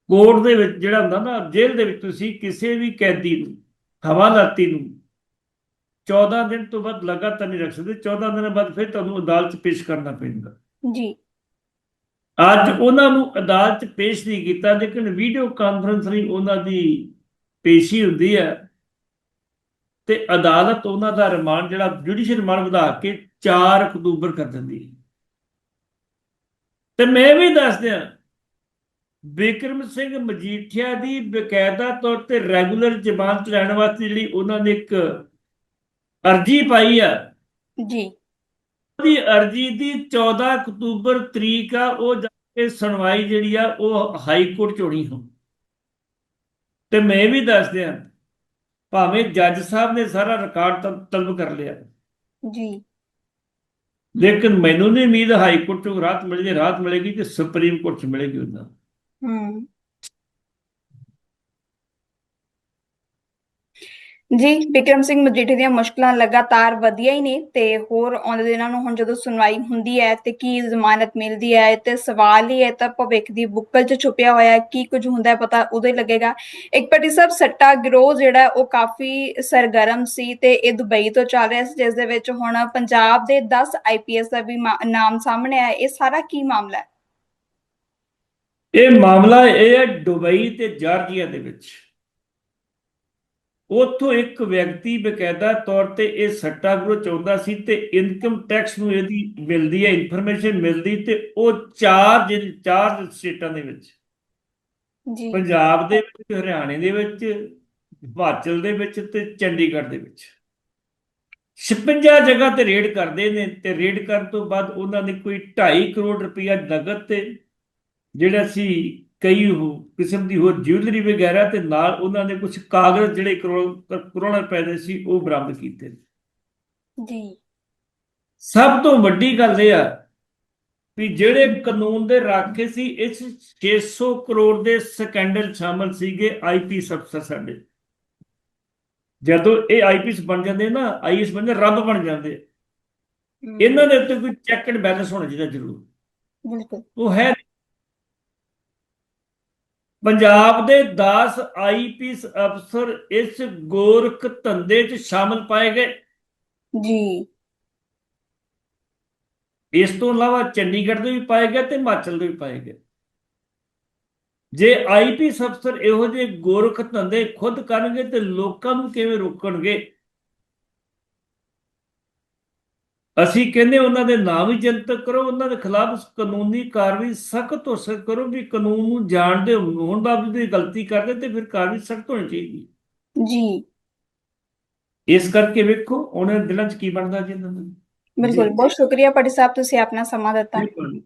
ਕੋਰਟ ਦੇ ਵਿੱਚ ਜਿਹੜਾ ਹੁੰਦਾ ਨਾ ਜੇਲ੍ਹ ਦੇ ਵਿੱਚ ਤੁਸੀਂ ਕਿਸੇ ਵੀ ਕੈਦੀ ਨੂੰ ਹਵਾਲਾਤੀ ਨੂੰ 14 ਦਿਨ ਤੋਂ ਵੱਧ ਲਗਾਤਾਰ ਨਹੀਂ ਰੱਖ ਸਕਦੇ 14 ਦਿਨਾਂ ਬਾਅਦ ਫਿਰ ਤੁਹਾਨੂੰ ਅਦਾਲਤ 'ਚ ਪੇਸ਼ ਕਰਨਾ ਪੈਂਦਾ। ਜੀ। ਅੱਜ ਉਹਨਾਂ ਨੂੰ ਅਦਾਲਤ 'ਚ ਪੇਸ਼ ਨਹੀਂ ਕੀਤਾ ਲੇਕਿਨ ਵੀਡੀਓ ਕਾਨਫਰੰਸ ਰਾਹੀਂ ਉਹਨਾਂ ਦੀ ਪੇਸ਼ੀ ਹੁੰਦੀ ਹੈ ਤੇ ਅਦਾਲਤ ਉਹਨਾਂ ਦਾ ਰਿਮਾਂਡ ਜਿਹੜਾ ਜੁਡੀਸ਼ੀਅਲ ਰਿਮਾਂਡ ਵਧਾ ਕੇ 4 ਅਕਤੂਬਰ ਕਰ ਦਿੰਦੀ ਹੈ। ਤੇ ਮੈਂ ਵੀ ਦੱਸ ਦਿਆਂ ਬਿਕਰਮ ਸਿੰਘ ਮਜੀਠੀਆ ਦੀ ਬਕਾਇਦਾ ਤੌਰ ਤੇ ਰੈਗੂਲਰ ਜ਼ਮਾਨਤ ਲੈਣ ਵਾਸਤੇ ਜਿਹੜੀ ਉਹਨਾਂ ਨੇ ਇੱਕ ਅਰਜੀ ਪਾਈ ਆ। ਜੀ। ਉਹਦੀ ਅਰਜੀ ਦੀ 14 ਅਕਤੂਬਰ ਤਰੀਕ ਆ ਉਹ ਜਾ ਕੇ ਸੁਣਵਾਈ ਜਿਹੜੀ ਆ ਉਹ ਹਾਈ ਕੋਰਟ ਚ ਹੋਣੀ ਹੋ ਤੇ ਮੈਂ ਵੀ ਦੱਸ ਦਿਆਂ ਭਾਵੇਂ ਜੱਜ ਸਾਹਿਬ ਨੇ ਸਾਰਾ ਰਿਕਾਰਡ ਤਲ- ਤਲਬ ਕਰ ਲਿਆ। ਜੀ। ਲੇਕਿਨ ਮੈਨੂੰ ਨਹੀਂ ਉਮੀਦ ਹਾਈ ਕੋਰਟ ਤੋਂ ਰਾਹਤ ਮਿਲੇ ਜੇ ਰਾਹਤ ਮਿਲੇਗੀ ਤੇ ਸੁਪਰੀਮ ਕੋਰਟ ਚ ਮਿਲੇਗੀ ਉਹਨਾਂ। ਨੂੰ। ਜੀ ਬਿਕਰਮ ਸਿੰਘ ਮਜੀਠੀ ਦੀਆਂ ਮੁਸ਼ਕਲਾਂ ਲਗਾਤਾਰ ਵਧੀਆਂ ਹੀ ਨੇ ਤੇ ਹੋਰ ਆਉਂਦੇ ਦਿਨਾਂ ਨੂੰ ਹੁਣ ਜਦੋਂ ਸੁਣਵਾਈ ਹੁੰਦੀ ਹੈ ਤੇ ਕੀ ਜ਼ਮਾਨਤ ਮਿਲਦੀ ਹੈ ਤੇ ਸਵਾਲ ਹੀ ਹੈ ਤਾਂ ਭਵਿੱਖ ਦੀ ਬੁੱਕਲ 'ਚ ਛੁਪਿਆ ਹੋਇਆ ਕੀ ਕੁਝ ਹੁੰਦਾ ਪਤਾ ਉਦੋਂ ਹੀ ਲੱਗੇਗਾ। ਇੱਕ ਪਟੀ ਸਾਹਿਬ, ਸੱਟਾ ਗਿਰੋਹ ਜਿਹੜਾ ਉਹ ਕਾਫੀ ਸਰਗਰਮ ਸੀ ਤੇ ਇਹ ਦੁਬਈ ਤੋਂ ਚੱਲ ਰਿਹਾ ਸੀ, ਜਿਸ ਦੇ ਵਿੱਚ ਹੁਣ ਪੰਜਾਬ ਦੇ 10 ਆਈਪੀਐਸ ਦਾ ਵੀ ਨਾਮ ਸਾਹਮਣੇ ਆਇਆ, ਇਹ ਸਾਰਾ ਕੀ ਮਾਮਲਾ ਹੈ? ਇਹ ਮਾਮਲਾ ਇਹ ਹੈ ਦੁਬਈ ਤੇ ਜਾਰਜੀਆ ਦੇ ਵਿੱਚ। ਉੱਥੋਂ ਇੱਕ ਵਿਅਕਤੀ ਬਕਾਇਦਾ ਤੌਰ ਤੇ ਇਹ ਸੱਟਾ ਗਰੋ ਚਾਹੁੰਦਾ ਸੀ ਤੇ ਇਨਕਮ ਟੈਕਸ ਨੂੰ ਇਹਦੀ ਮਿਲਦੀ ਹੈ ਇਨਫੋਰਮੇਸ਼ਨ ਮਿਲਦੀ ਤੇ ਉਹ ਚਾਰ ਚਾਰ ਸਟੇਟਾਂ ਦੇ ਵਿੱਚ। ਜੀ। ਪੰਜਾਬ ਦੇ ਵਿੱਚ ਹਰਿਆਣੇ ਦੇ ਵਿੱਚ ਹਿਮਾਚਲ ਦੇ ਵਿੱਚ ਤੇ ਚੰਡੀਗੜ੍ਹ ਦੇ ਵਿੱਚ। 56 ਜਗ੍ਹਾ ਤੇ ਰੇਡ ਕਰਦੇ ਨੇ ਤੇ ਰੇਡ ਕਰਨ ਤੋਂ ਬਾਅਦ ਉਹਨਾਂ ਨੇ ਕੋਈ 2.5 ਕਰੋੜ ਰੁਪਇਆ ਨਗਦ ਤੇ ਜਿਹੜਾ ਸੀ ਕਈ ਕਿਸਮ ਦੀ ਹੋਰ ਜਿਊਲਰੀ ਵਗੈਰਾ ਤੇ ਨਾਲ ਉਹਨਾਂ ਨੇ ਕੁਝ ਕਾਗਜ਼ ਜਿਹੜੇ ਕਰੋੜ ਰੁਪਏ ਦੇ ਸੀ ਉਹ ਬਰਾਮਦ ਕੀਤੇ ਜੀ। ਸਭ ਤੋਂ ਵੱਡੀ ਗੱਲ ਇਹ ਆ ਵੀ ਜਿਹੜੇ ਕਾਨੂੰਨ ਦੇ ਰਾਖੇ ਸੀ ਇਸ 600 ਕਰੋੜ ਦੇ ਸਕੈਂਡਲ ਸ਼ਾਮਲ ਸੀਗੇ ਆਈਪੀਐਸ ਅਫਸਰ ਸਾਡੇ। ਜਦੋਂ ਇਹ ਆਈਪੀਐਸ ਬਣ ਜਾਂਦੇ ਨਾ ਆਈਐਸ ਬਣ ਜਾਂਦੇ ਰੱਬ ਬਣ ਜਾਂਦੇ। ਇਹਨਾਂ ਦੇ ਉੱਤੇ ਕੋਈ ਚੈੱਕ ਐਂਡ ਬੈਲੈਂਸ ਹੋਣਾ ਚਾਹੀਦਾ ਜ਼ਰੂਰ। ਬਿਲਕੁਲ। ਉਹ ਹੈ ਪੰਜਾਬ ਦੇ 10 ਆਈਪੀਐਸ ਅਫਸਰ ਇਸ ਗੋਰਖ ਧੰਦੇ 'ਚ ਸ਼ਾਮਲ ਪਾਏ ਗਏ। ਜੀ। ਇਸ ਤੋਂ ਇਲਾਵਾ ਚੰਡੀਗੜ੍ਹ ਦੇ ਵੀ ਪਾਏ ਗਏ ਤੇ ਹਿਮਾਚਲ ਦੇ ਵੀ ਪਾਏ ਗਏ। ਜੇ ਆਈਪੀਐਸ ਅਫਸਰ ਇਹੋ ਜਿਹੇ ਗੋਰਖ ਧੰਦੇ ਖੁਦ ਕਰਨਗੇ ਤੇ ਲੋਕਾਂ ਨੂੰ ਕਿਵੇਂ ਰੋਕਣਗੇ? ਅਸੀਂ ਕਹਿੰਦੇ ਉਹਨਾਂ ਦੇ ਨਾਮ ਵੀ ਜਨਤਕ ਕਰੋ ਉਹਨਾਂ ਦੇ ਖਿਲਾਫ ਕਾਨੂੰਨੀ ਕਾਰਵਾਈ ਸਖਤ ਹੋ ਸਕ ਕਰੋ ਵੀ ਕਾਨੂੰਨ ਨੂੰ ਜਾਣਦੇ ਹੋਣ ਬਾਵਜੂਦ ਵੀ ਗਲਤੀ ਕਰਦੇ ਤੇ ਫਿਰ ਕਾਰਵਾਈ ਸਖਤ ਹੋਣੀ ਚਾਹੀਦੀ ਜੀ। ਇਸ ਕਰਕੇ ਵੇਖੋ ਉਹਨਾਂ ਦੇ ਦਿਲਾਂ 'ਚ ਕੀ ਬਣਦਾ ਜੀ ਇਹਨਾਂ ਦਾ। ਬਿਲਕੁਲ ਬਹੁਤ ਸ਼ੁਕਰੀਆ ਪਟਿ ਸਾਹਿਬ ਤੁਸੀਂ ਆਪਣਾ ਸਮਾਂ ਦਿੱਤਾ। ਬਿਲਕੁਲ